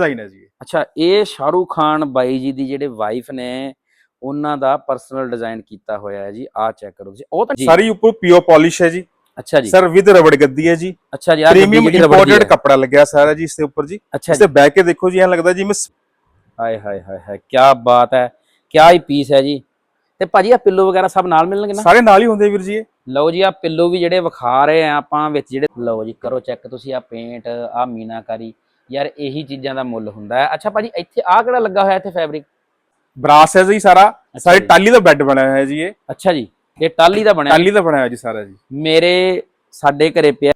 Design ਹੈ ਜੀ। ਅੱਛਾ ਇਹ ਸ਼ਾਹਰੂਖ ਖਾਨ ਬਾਈ ਜੀ ਦੀ ਜਿਹੜੇ ਵਾਈਫ ਨੇ ਉਹਨਾਂ ਦਾ ਪਰਸਨਲ ਡਿਜ਼ਾਈਨ ਕੀਤਾ ਹੋਇਆ ਹੈ ਜੀ ਆਹ ਚੈੱਕ ਕਰੋ ਤੁਸੀਂ। ਉਹ ਤਾਂ ਜੀ ਸਾਰੀ ਉੱਪਰ ਪਿਓ ਪਾਲਿਸ਼ ਹੈ ਜੀ। ਅੱਛਾ ਜੀ। ਸਰ ਵਿਦ ਰਬੜ ਗੱਦੀ ਹੈ ਜੀ। ਅੱਛਾ ਜੀ ਆਹ ਪ੍ਰੀਮੀਅਮ ਇੰਪੋਰਟਡ। ਕੱਪੜਾ ਲੱਗਿਆ ਸਾਰਾ ਜੀ ਇਸ ਦੇ ਉੱਪਰ ਜੀ। ਇਸ ਜੀ। ਤੇ ਬੈਕ ਕੇ ਦੇਖੋ ਜੀ ਐਂ ਲੱਗਦਾ ਜੀ ਮੈਂ ਹਾਏ ਹਾਏ ਹਾਏ ਹਾਏ ਕੀ ਬਾਤ ਹੈ ਕੀ ਹੀ ਪੀਸ ਹੈ ਜੀ। ਤੇ ਭਾਜੀ ਆ ਪਿੱਲੋ ਵਗੈਰਾ ਸਭ ਨਾਲ ਮਿਲਣਗੇ ਨਾ? ਸਾਰੇ ਨਾਲ ਹੀ ਹੁੰਦੇ ਵੀਰ ਜੀ ਇਹ। ਲਓ ਜੀ ਆ ਪਿੱਲੋ ਵੀ ਜਿਹੜੇ ਵਿਖਾ ਰਹੇ ਆ ਆਪਾਂ ਵਿੱਚ ਜਿਹੜੇ ਲਓ ਜੀ ਕਰੋ ਚੈੱਕ ਤੁਸੀਂ ਆ ਪੇਂਟ ਆ ਮੀਨਾਕਾਰੀ। ਯਾਰ ਇਹੀ ਚੀਜ਼ਾਂ ਦਾ ਮੁੱਲ ਹੁੰਦਾ ਹੈ। ਅੱਛਾ ਭਾਜੀ ਇੱਥੇ ਆ ਕਿਹੜਾ ਲੱਗਾ ਹੋਇਆ ਇੱਥੇ ਫੈਬਰਿਕ ਬਰਾਸ ਹੈ ਜੀ ਸਾਰਾ। ਸਾਰੇ। ਟਾਲੀ ਦਾ ਬੈੱਡ ਬਣਿਆ ਹੋਇਆ ਹੈ ਜੀ ਇਹ। ਅੱਛਾ ਜੀ ਇਹ ਟਾਲੀ ਦਾ ਬਣਿਆ ਟਾਲੀ ਦਾ ਬਣਾਇਆ ਜੀ ਸਾਰਾ ਜੀ। ਮੇਰੇ ਸਾਡੇ ਘਰੇ ਪਿਆ।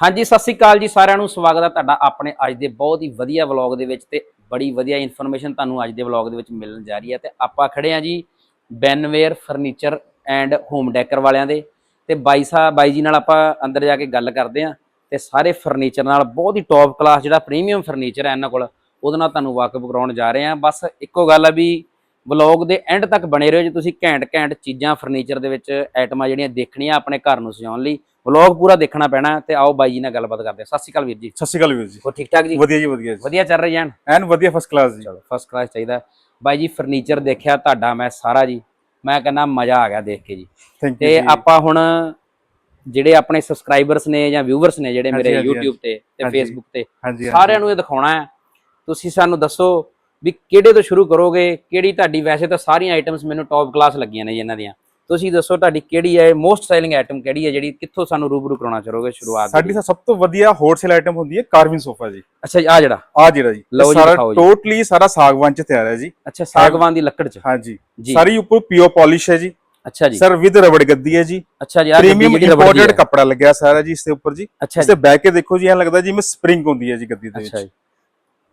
ਹਾਂਜੀ ਸਤਿ ਸ੍ਰੀ ਅਕਾਲ ਜੀ ਸਾਰਿਆਂ ਨੂੰ। ਸਵਾਗਤ ਹੈ ਤੁਹਾਡਾ ਆਪਣੇ ਅੱਜ ਦੇ ਬਹੁਤ ਹੀ ਵਧੀਆ ਵਲੌਗ ਦੇ ਵਿੱਚ ਤੇ ਬੜੀ ਵਧੀਆ ਇਨਫੋਰਮੇਸ਼ਨ ਤੁਹਾਨੂੰ ਅੱਜ ਦੇ ਵਲੌਗ ਦੇ ਵਿੱਚ ਮਿਲਣ ਜਾ ਰਹੀ ਹੈ। ਤੇ ਆਪਾਂ ਖੜੇ ਆ ਜੀ Benware furniture and home decor ਵਾਲਿਆਂ ਦੇ। ਤੇ ਬਾਈ ਸਾਹਿਬ ਬਾਈ ਜੀ ਨਾਲ ਆਪਾਂ ਅੰਦਰ ਜਾ ਕੇ ਗੱਲ ਕਰਦੇ ਆ ਤੇ ਸਾਰੇ ਫਰਨੀਚਰ ਨਾਲ ਬਹੁਤ ਹੀ ਟੌਪ ਕਲਾਸ ਜਿਹੜਾ ਪ੍ਰੀਮੀਅਮ ਫਰਨੀਚਰ ਹੈ ਇਹਨਾਂ ਕੋਲ ਉਹਦੇ ਨਾਲ ਤੁਹਾਨੂੰ ਵਾਕਿਫ ਕਰਾਉਣ ਜਾ ਰਹੇ ਆ ਬਸ ਇੱਕੋ ਗੱਲ ਆ ਵੀ ਵਲੌਗ ਦੇ ਐਂਡ ਤੱਕ ਬਣੇ ਰਹੋ ਜੇ ਤੁਸੀਂ ਘੈਂਟ ਘੈਂਟ ਚੀਜ਼ਾਂ ਫਰਨੀਚਰ ਦੇ ਵਿੱਚ ਆਈਟਮਾਂ ਜਿਹੜੀਆਂ ਦੇਖਣੀਆਂ ਆਪਣੇ ਘਰ ਨੂੰ ਸਜਾਉਣ ਲਈ। ਵਲੌਗ ਪੂਰਾ ਦੇਖਣਾ ਪੈਣਾ ਤੇ ਆਓ ਬਾਈ ਜੀ ਨਾਲ ਗੱਲਬਾਤ ਕਰਦੇ ਹਾਂ। ਸਤਿ ਸ਼੍ਰੀ ਅਕਾਲ ਵੀਰ ਜੀ। ਸਤਿ ਸ਼੍ਰੀ ਅਕਾਲ ਵੀਰ ਜੀ। ਹੋਰ ਠੀਕ ਠਾਕ ਜੀ? ਵਧੀਆ ਜੀ ਵਧੀਆ ਜੀ। ਵਧੀਆ ਚੱਲ ਰਹੀ ਜਾਨ ਐਨ ਵਧੀਆ ਫਸਟ ਕਲਾਸ ਜੀ। ਚਲੋ ਫਸਟ ਕਲਾਸ ਚਾਹੀਦਾ। ਹੈ। ਬਾਈ ਜੀ ਫਰਨੀਚਰ ਦੇਖਿਆ ਤੁਹਾਡਾ ਮੈਂ ਸਾਰਾ ਜੀ। ਮੈਂ ਕਹਿੰਦਾ ਮਜ਼ਾ ਆ ਗਿਆ ਦੇਖ ਕੇ ਜੀ। ਤੇ ਆਪਾਂ ਹੁਣ ਜਿਹੜੇ ਆਪਣੇ ਸਬਸਕ੍ਰਾਈਬਰਸ ਨੇ ਜਾਂ ਵਿਊਵਰਸ ਨੇ ਜਿਹੜੇ ਮੇਰੇ YouTube ਤੇ ਤੇ। Facebook ਤੇ। ਸਾਰਿਆਂ ਨੂੰ ਇਹ ਦਿਖਾਉਣਾ ਹੈ। ਤੁਸੀਂ ਸਾਨੂੰ ਦੱਸੋ ਵੀ ਕਿਹੜੇ ਤੋਂ ਸ਼ੁਰੂ ਕਰੋਗੇ ਕਿਹੜੀ ਤੁਹਾਡੀ ਵੈਸੇ ਤਾਂ ਸਾਰੀਆਂ ਆਈਟਮਸ ਮੈਨੂੰ ਟੌਪ ਕਲਾਸ ਲੱਗੀਆਂ ਨੇ ਜੀ ਇਹਨਾਂ ਦੀਆਂ। ਤੁਸੀਂ ਦੱਸੋ ਤੁਹਾਡੀ ਕਿਹੜੀ ਹੈ ਮੋਸਟ ਸੈਲਿੰਗ ਆਈਟਮ ਕਿਹੜੀ ਹੈ ਜਿਹੜੀ ਕਿੱਥੋਂ ਸਾਨੂੰ ਰੂਬਰੂ ਕਰਾਉਣਾ ਚਾਹੋਗੇ ਸ਼ੁਰੂਆਤ ਸਾਡੀ ਸਭ ਤੋਂ ਵਧੀਆ ਹੋਲਸੇਲ ਆਈਟਮ ਹੁੰਦੀ ਹੈ ਕਾਰਵਿਨ ਸੋਫਾ ਜੀ। ਅੱਛਾ ਆ ਜਿਹੜਾ? ਆ ਜਿਹੜਾ ਜੀ। ਸਾਰਾ। ਟੋਟਲੀ ਸਾਰਾ ਸਾਗਵਾਨ ਚ ਤਿਆਰ ਹੈ ਜੀ। ਅੱਛਾ ਸਾਗਵਾਨ ਦੀ ਲੱਕੜ ਚ? ਹਾਂਜੀ। ਜੀ। ਸਾਰੀ ਉੱਪਰ ਪਿਓ ਪਾਲਿਸ਼ ਹੈ ਜੀ। ਅੱਛਾ ਜੀ। ਸਰ ਵਿਦ ਰਬੜ ਗੱਦੀ ਹੈ ਜੀ। ਅੱਛਾ ਜੀ ਆ ਪ੍ਰੀਮੀਅਮ ਇੰਪੋਰਟਡ। ਕੱਪੜਾ ਲੱਗਿਆ ਸਾਰਾ ਜੀ ਇਸ ਦੇ ਉੱਪਰ ਜੀ। ਅੱਛਾ ਇਸ ਤੇ ਬੈਕ ਕੇ ਦੇਖੋ ਜੀ ਐਂ ਲੱਗਦਾ ਜੀ ਮੈਂ ਸਪ੍ਰਿੰਗ ਹੁੰਦੀ ਹੈ ਜੀ ਗੱਦੀ ਦੇ ਅੱਛਾ ਵਿੱਚ। ਜੀ।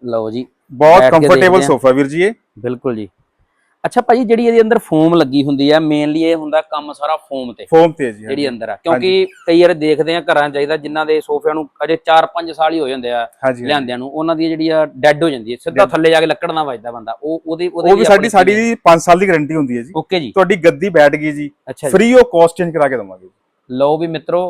ਲਓ ਜੀ ਬਹੁਤ ਕੰਫਰਟੇਬਲ। ਸੋਫਾ ਵੀਰ ਜੀ ਇਹ। ਬਿਲਕੁਲ ਜੀ। ਅੱਛਾ ਭਾਜੀ ਜਿਹੜੀ ਇਹਦੇ ਅੰਦਰ ਫੋਮ ਲੱਗੀ ਹੁੰਦੀ ਆ ਮੇਨਲੀ ਇਹ ਹੁੰਦਾ ਕੰਮ ਸਾਰਾ ਫੋਮ ਤੇ ਫੋਮ ਤੇ ਜੀ ਜਿਹੜੀ ਅੰਦਰ ਆ। ਕਿਉਂਕਿ ਕਈ ਵਾਰ ਦੇਖਦੇ ਆ ਘਰਾਂ ਚਾਹੀਦਾ ਜਿਨ੍ਹਾਂ ਦੇ ਸੋਫਿਆਂ ਨੂੰ ਅਜੇ 4-5 ਸਾਲ ਹੀ ਹੋ ਜਾਂਦੇ ਆ। ਲਿਆਂਦਿਆਂ ਨੂੰ ਉਹਨਾਂ ਦੀ ਜਿਹੜੀ ਆ ਡੈੱਡ ਹੋ ਜਾਂਦੀ ਹੈ। ਸਿੱਧਾ ਥੱਲੇ ਜਾ ਕੇ ਲੱਕੜ ਨਾਲ ਵੱਜਦਾ ਬੰਦਾ। ਉਹ ਉਹਦੇ ਉਹ ਵੀ ਸਾਡੀ ਸਾਡੀ 5 ਸਾਲ ਦੀ ਗਾਰੰਟੀ ਹੁੰਦੀ ਹੈ ਜੀ। ਓਕੇ ਜੀ। ਤੁਹਾਡੀ ਗੱਦੀ ਬੈਠ ਗਈ ਜੀ। ਫ੍ਰੀ ਆਫ ਕਾਸਟ ਚੇਂਜ ਕਰਾ ਕੇ ਦਵਾਂਗੇ ਲਓ ਵੀ ਮਿੱਤਰੋ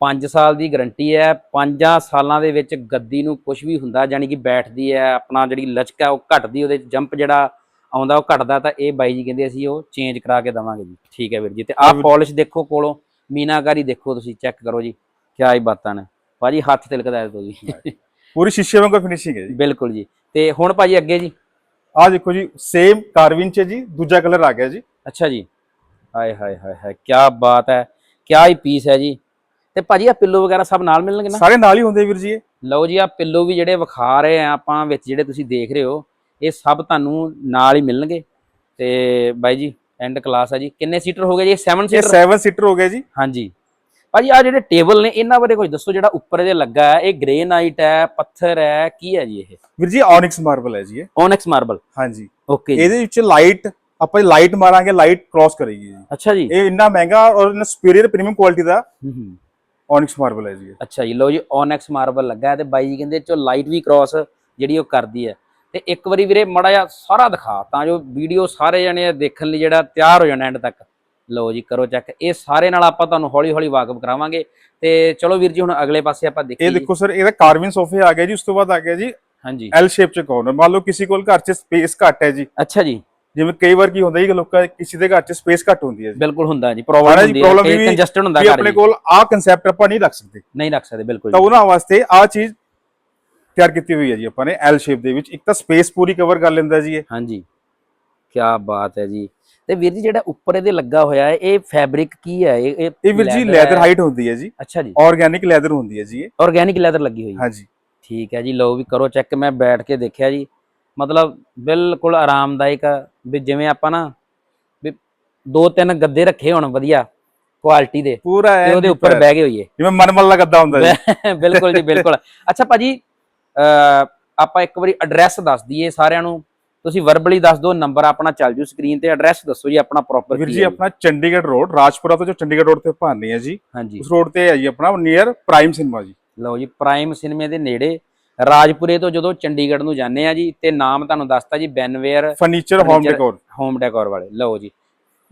5 ਸਾਲ ਦੀ ਗਾਰੰਟੀ ਹੈ। 5 ਸਾਲਾਂ ਦੇ ਵਿੱਚ ਗੱਦੀ ਨੂੰ ਕੁਝ ਵੀ ਹੁੰਦਾ ਯਾਨੀ ਕਿ ਬੈਠਦੀ ਹੈ ਆਪਣਾ ਜਿਹੜੀ ਲਚਕ ਹੈ ਉਹ ਘਟਦੀ ਉਹਦੇ ਜੰਪ ਜਿਹੜਾ ਆਉਂਦਾ ਉਹ ਘਟਦਾ ਤਾਂ ਇਹ ਬਾਈ ਜੀ ਕਹਿੰਦੇ ਅਸੀਂ ਉਹ ਚੇਂਜ ਕਰਾ ਕੇ ਦਵਾਂਗੇ ਜੀ। ਠੀਕ ਹੈ ਵੀਰ ਜੀ ਤੇ ਆਹ। ਪਾਲਿਸ਼ ਦੇਖੋ ਕੋਲੋਂ ਮੀਨਾਕਾਰੀ ਦੇਖੋ ਤੁਸੀਂ ਚੈੱਕ ਕਰੋ ਜੀ ਕਿਆ ਹੀ ਬਾਤਾਂ ਨੇ। ਭਾਜੀ ਹੱਥ ਤਿਲਕਦਾ ਹੈ ਤੋ ਜੀ ਪੂਰੀ ਸ਼ੀਸ਼ੇ ਵਾਂਗੂ ਫਿਨਿਸ਼ਿੰਗ ਹੈ ਜੀ। ਬਿਲਕੁਲ ਜੀ ਤੇ ਹੁਣ ਭਾਜੀ ਅੱਗੇ ਜੀ। ਆਹ ਦੇਖੋ ਜੀ ਸੇਮ ਕਾਰਵਿਨ ਚ ਜੀ ਦੂਜਾ ਕਲਰ ਆ ਗਿਆ ਜੀ। ਅੱਛਾ ਜੀ। ਹਾਏ ਹਾਏ ਹਾਏ ਹਾਏ ਕਿਆ ਬਾਤ ਹੈ ਕਿਆ ਹੀ ਪੀਸ ਹੈ ਜੀ। ਤੇ ਭਾਜੀ ਆ ਪਿੱਲੋ ਵਗੈਰਾ ਸਭ ਨਾਲ ਮਿਲਣਗੇ ਨਾ? ਸਾਰੇ ਨਾਲ ਹੀ ਹੁੰਦੇ ਵੀਰ ਜੀ ਇਹ। ਲਓ ਜੀ ਆ ਪਿੱਲੋ ਵੀ ਜਿਹੜੇ ਵਿਖਾ ਰਹੇ ਆ ਆਪਾਂ ਵਿੱਚ ਜਿਹੜੇ ਤੁਸੀਂ ਦੇਖ ਰਹੇ ਹੋ ਇਹ ਸਭ ਤੁਹਾਨੂੰ ਨਾਲ ਹੀ ਮਿਲਣਗੇ। ਤੇ ਬਾਈ ਜੀ ਐਂਡ ਕਲਾਸ ਆ ਜੀ। ਕਿੰਨੇ ਸੀਟਰ ਹੋ ਗਏ ਜੀ? 7 ਇਹ ਸੀਟਰ 7 ਸੀਟਰ ਹੋ ਗਿਆ ਜੀ। ਹਾਂਜੀ। ਭਾਜੀ ਆ ਜਿਹੜੇ ਟੇਬਲ ਨੇ ਇਹਨਾਂ ਬਾਰੇ ਕੁਝ ਦੱਸੋ ਜਿਹੜਾ ਉੱਪਰ ਇਹਦੇ ਲੱਗਾ ਹੈ। ਇਹ ਗ੍ਰੇਨਾਈਟ ਹੈ ਪੱਥਰ ਹੈ ਕੀ ਹੈ ਜੀ ਇਹ? ਵੀਰ ਜੀ ਔਨਿਕਸ ਮਾਰਬਲ ਹੈ ਜੀ ਇਹ। ਓਨੈਕਸ ਮਾਰਬਲ ਹਾਂਜੀ। ਓਕੇ ਇਹਦੇ ਵਿੱਚ ਲਾਈਟ ਆਪਾਂ ਲਾਈਟ ਮਾਰਾਂਗੇ ਲਾਈਟ ਕ੍ਰਾਸ ਕਰੇਗੀ ਜੀ। ਅੱਛਾ ਜੀ। ਇਹ ਇੰਨਾ ਮਹਿੰਗਾ ਔਰ ਇੰਨਾ ਸੁਪੀਰੀਅਰ ਪ੍ਰੀਮੀਅਮ ਕੁਆਲਿਟੀ ਦਾ ਔਨਿਕਸ ਮਾਰਬਲ ਹੈ ਜੀ। ਅੱਛਾ ਜੀ ਲਓ ਜੀ ਓਨੈਕਸ ਮਾਰਬਲ ਲੱਗਾ ਹੈ ਤੇ ਬਾਈ ਜੀ ਕਹਿੰਦੇ ਚੋ ਲਾਈਟ ਵੀ ਕ੍ਰਾਸ ਜਿਹੜੀ ਉਹ ਕਰਦੀ ਹੈ। ਤੇ ਇੱਕ ਵਾਰੀ ਵੀਰੇ ਮੜਾ ਜਿਹਾ ਸਾਰਾ ਦਿਖਾ ਤਾਂ ਜੋ ਵੀਡੀਓ ਸਾਰੇ ਜਣੇ ਦੇਖਣ ਲਈ ਜਿਹੜਾ ਤਿਆਰ ਹੋ ਜਾਣ ਐਂਡ ਤੱਕ। ਲਓ ਜੀ ਕਰੋ ਚੈੱਕ ਇਹ ਸਾਰੇ ਨਾਲ ਆਪਾਂ ਤੁਹਾਨੂੰ ਹੌਲੀ ਹੌਲੀ ਵਾਕਫ ਕਰਾਵਾਂਗੇ। ਤੇ ਚਲੋ ਵੀਰ ਜੀ ਹੁਣ ਅਗਲੇ ਪਾਸੇ ਆਪਾਂ ਦੇਖੀਏ। ਇਹ ਜੀ। ਦੇਖੋ ਸਰ ਇਹਦਾ ਕਾਰਵਿਨ ਸੋਫੇ ਆ ਗਿਆ ਜੀ ਉਸ ਤੋਂ ਬਾਅਦ ਆ ਗਿਆ ਜੀ ਹਾਂਜੀ। ਐਲ ਸ਼ੇਪ ਚ ਕਾਰਨਰ ਮੰਨ ਲਓ ਕਿਸੇ ਕੋਲ ਘਰ ਚ ਸਪੇਸ ਘੱਟ ਹੈ ਜੀ। ਅੱਛਾ ਜੀ। ਜਿਵੇਂ ਕਈ ਵਾਰ ਕੀ ਹੁੰਦਾ ਜੀ ਕਿ ਲੋਕਾਂ ਕਿਸੇ ਦੇ ਘਰ ਚ ਸਪੇਸ ਘੱਟ ਹੁੰਦੀ ਹੈ ਜੀ। ਬਿਲਕੁਲ ਹੁੰਦਾ ਜੀ ਪ੍ਰੋਬਲਮ ਜੀ, ਹੁੰਦੀ ਹੈ। ਕੰਜਸਟਡ ਹੁੰਦਾ ਘਰ ਆਪਣੇ ਜੀ। ਕੋਲ ਆਹ ਕਨਸੈਪਟ ਆਪਾਂ ਨਹੀਂ ਰੱਖ ਸਕਦੇ। ਨਹੀਂ ਰੱਖ ਸਕਦੇ ਬਿਲਕੁਲ ਤਾਂ ਜੀ। ਉਹਨਾਂ ਵਾਸਤੇ ਆਹ ਚੀਜ਼ ਤਿਆਰ ਕੀਤੀ ਹੋਈ ਹੈ ਜੀ ਆਪਾਂ ਨੇ ਐਲ ਸ਼ੇਪ ਦੇ ਵਿੱਚ। ਇੱਕ ਤਾਂ ਸਪੇਸ ਪੂਰੀ ਕਵਰ ਕਰ ਲੈਂਦਾ ਜੀ ਇਹ। ਹਾਂਜੀ। ਕੀ ਬਾਤ ਹੈ ਜੀ। ਤੇ ਵੀਰ ਜੀ ਜਿਹੜਾ ਉੱਪਰ ਇਹਦੇ ਲੱਗਾ ਹੋਇਆ ਹੈ ਇਹ ਫੈਬਰਿਕ ਕੀ ਹੈ? ਇਹ ਇਹ ਵੀਰ ਜੀ ਲੈਦਰ? ਹਾਈਟ ਹੁੰਦੀ ਹੈ ਜੀ। ਅੱਛਾ ਜੀ। ਆਰਗੈਨਿਕ ਲੈਦਰ ਹੁੰਦੀ ਹੈ ਜੀ ਇਹ। ਆਰਗੈਨਿਕ ਲੈਦਰ ਲੱਗੀ ਹੋਈ ਹੈ। ਹਾਂਜੀ। ਠੀਕ ਹੈ ਜੀ ਲਓ ਵੀ ਕਰੋ ਚੈੱਕ ਮੈਂ ਬੈਠ ਕੇ ਦੇਖਿਆ ਜੀ। ਮਤਲਬ ਬਿਲਕੁਲ ਆਰਾਮਦਾਇਕ ਵੀ ਜਿਵੇਂ ਆਪਾਂ ਨਾ ਵੀ ਦੋ ਤਿੰਨ ਗੱਦੇ ਰੱਖੇ ਹੋਣ ਵਧੀਆ ਕੁਆਲਿਟੀ ਦੇ ਪੂਰਾ ਉਹਦੇ ਉੱਪਰ। ਬਹਿ ਗਏ ਹੋਈਏ। ਜਿਵੇਂ ਮਨਮਲ ਗੱਦਾ ਹੁੰਦਾ ਜੀ। ਬਿਲਕੁਲ ਜੀ ਬਿਲਕੁਲ। ਅੱਛਾ ਭਾਜੀ ਆਪਾਂ ਇੱਕ ਵਾਰੀ ਐਡਰੈਸ ਦੱਸ ਦਈਏ ਸਾਰਿਆਂ ਨੂੰ। ਤੁਸੀਂ ਵਰਬਲੀ ਦੱਸ ਦਿਓ ਨੰਬਰ ਆਪਣਾ ਚੱਲ ਜੂ ਸਕਰੀਨ ਤੇ। ਐਡਰੈਸ ਦੱਸੋ ਜੀ ਆਪਣਾ ਪ੍ਰੋਪਰ ਵੀਰ ਜੀ ਆਪਣਾ ਚੰਡੀਗੜ੍ਹ ਰੋਡ ਰਾਜਪੁਰਾ ਤੋਂ ਜੋ ਚੰਡੀਗੜ੍ਹ ਰੋਡ ਤੇ ਭਾਨੀ ਹੈ ਜੀ ਉਸ ਰੋਡ ਤੇ ਹੈ ਜੀ ਆਪਣਾ ਨੀਅਰ ਪ੍ਰਾਈਮ ਸਿਨੇਮਾ ਜੀ। ਲਓ ਜੀ ਪ੍ਰਾਈਮ ਸਿਨੇਮੇ ਦੇ ਨੇੜੇ ਰਾਜਪੁਰੇ ਤੋਂ ਜਦੋਂ ਚੰਡੀਗੜ੍ਹ ਨੂੰ ਜਾਂਦੇ ਆ ਜੀ ਤੇ ਨਾਮ ਤੁਹਾਨੂੰ ਦੱਸਤਾ ਜੀ Benware furniture home decor home decor ਵਾਲੇ। ਲਓ ਜੀ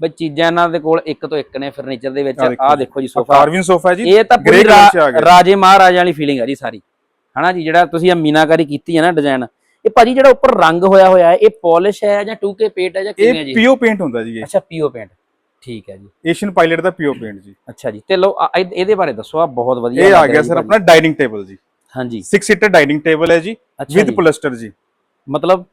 ਬਈ ਚੀਜ਼ਾਂ ਇਹਨਾਂ ਦੇ ਕੋਲ ਇੱਕ ਤੋਂ ਇੱਕ ਨੇ ਫਰਨੀਚਰ ਦੇ ਵਿੱਚ। ਆਹ ਦੇਖੋ ਜੀ। ਸੋਫਾ ਕਾਰਵਿਨ ਸੋਫਾ ਜੀ ਇਹ ਤਾਂ ਪੂਰੀ ਆ। ਰਾਜੇ ਮਹਾਰਾਜਾ ਵਾਲੀ ਫੀਲਿੰਗ ਹੈ ਜੀ ਸਾਰੀ। ਹਨਾ ਜੀ ਜਿਹੜਾ ਤੁਸੀਂ ਆ ਮੀਨਾਕਾਰੀ ਕੀਤੀ ਹੈ ਨਾ ਡਿਜ਼ਾਈਨ ਇਹ ਭਾਜੀ ਜਿਹੜਾ ਉੱਪਰ ਰੰਗ ਹੋਇਆ ਹੋਇਆ ਹੈ ਇਹ ਪਾਲਿਸ਼ ਹੈ ਜਾਂ 2K ਪੇਂਟ ਹੈ ਜਾਂ ਕਿਵੇਂ ਹੈ ਇਹ ਜੀ? ਪੀਓ ਪੇਂਟ ਹੁੰਦਾ ਜੀ ਇਹ। ਅੱਛਾ ਪੀਓ ਪੇਂਟ ਠੀਕ ਹੈ ਜੀ। ਏਸ਼ੀਅਨ ਪਾਇਲਟ ਦਾ ਪੀਓ ਪੇਂਟ ਜੀ। ਅੱਛਾ ਜੀ ਤੇ ਲੋ ਇਹ- ਇਹਦੇ ਬਾਰੇ ਦੱਸੋ ਆ ਬਹੁਤ ਵਧੀਆ ਇਹ ਆ ਗਿਆ ਸਰ। ਆਪਣਾ ਡਾਈਨਿੰਗ ਟੇਬਲ ਜੀ। ਹਾਂਜੀ। 6 ਸੀਟਰ ਡਾਈਨਿੰਗ ਟੇਬਲ ਹੈ ਜੀ ਵਿਦ ਪਲਸਟਰ ਜੀ। ਮਤਲਬ?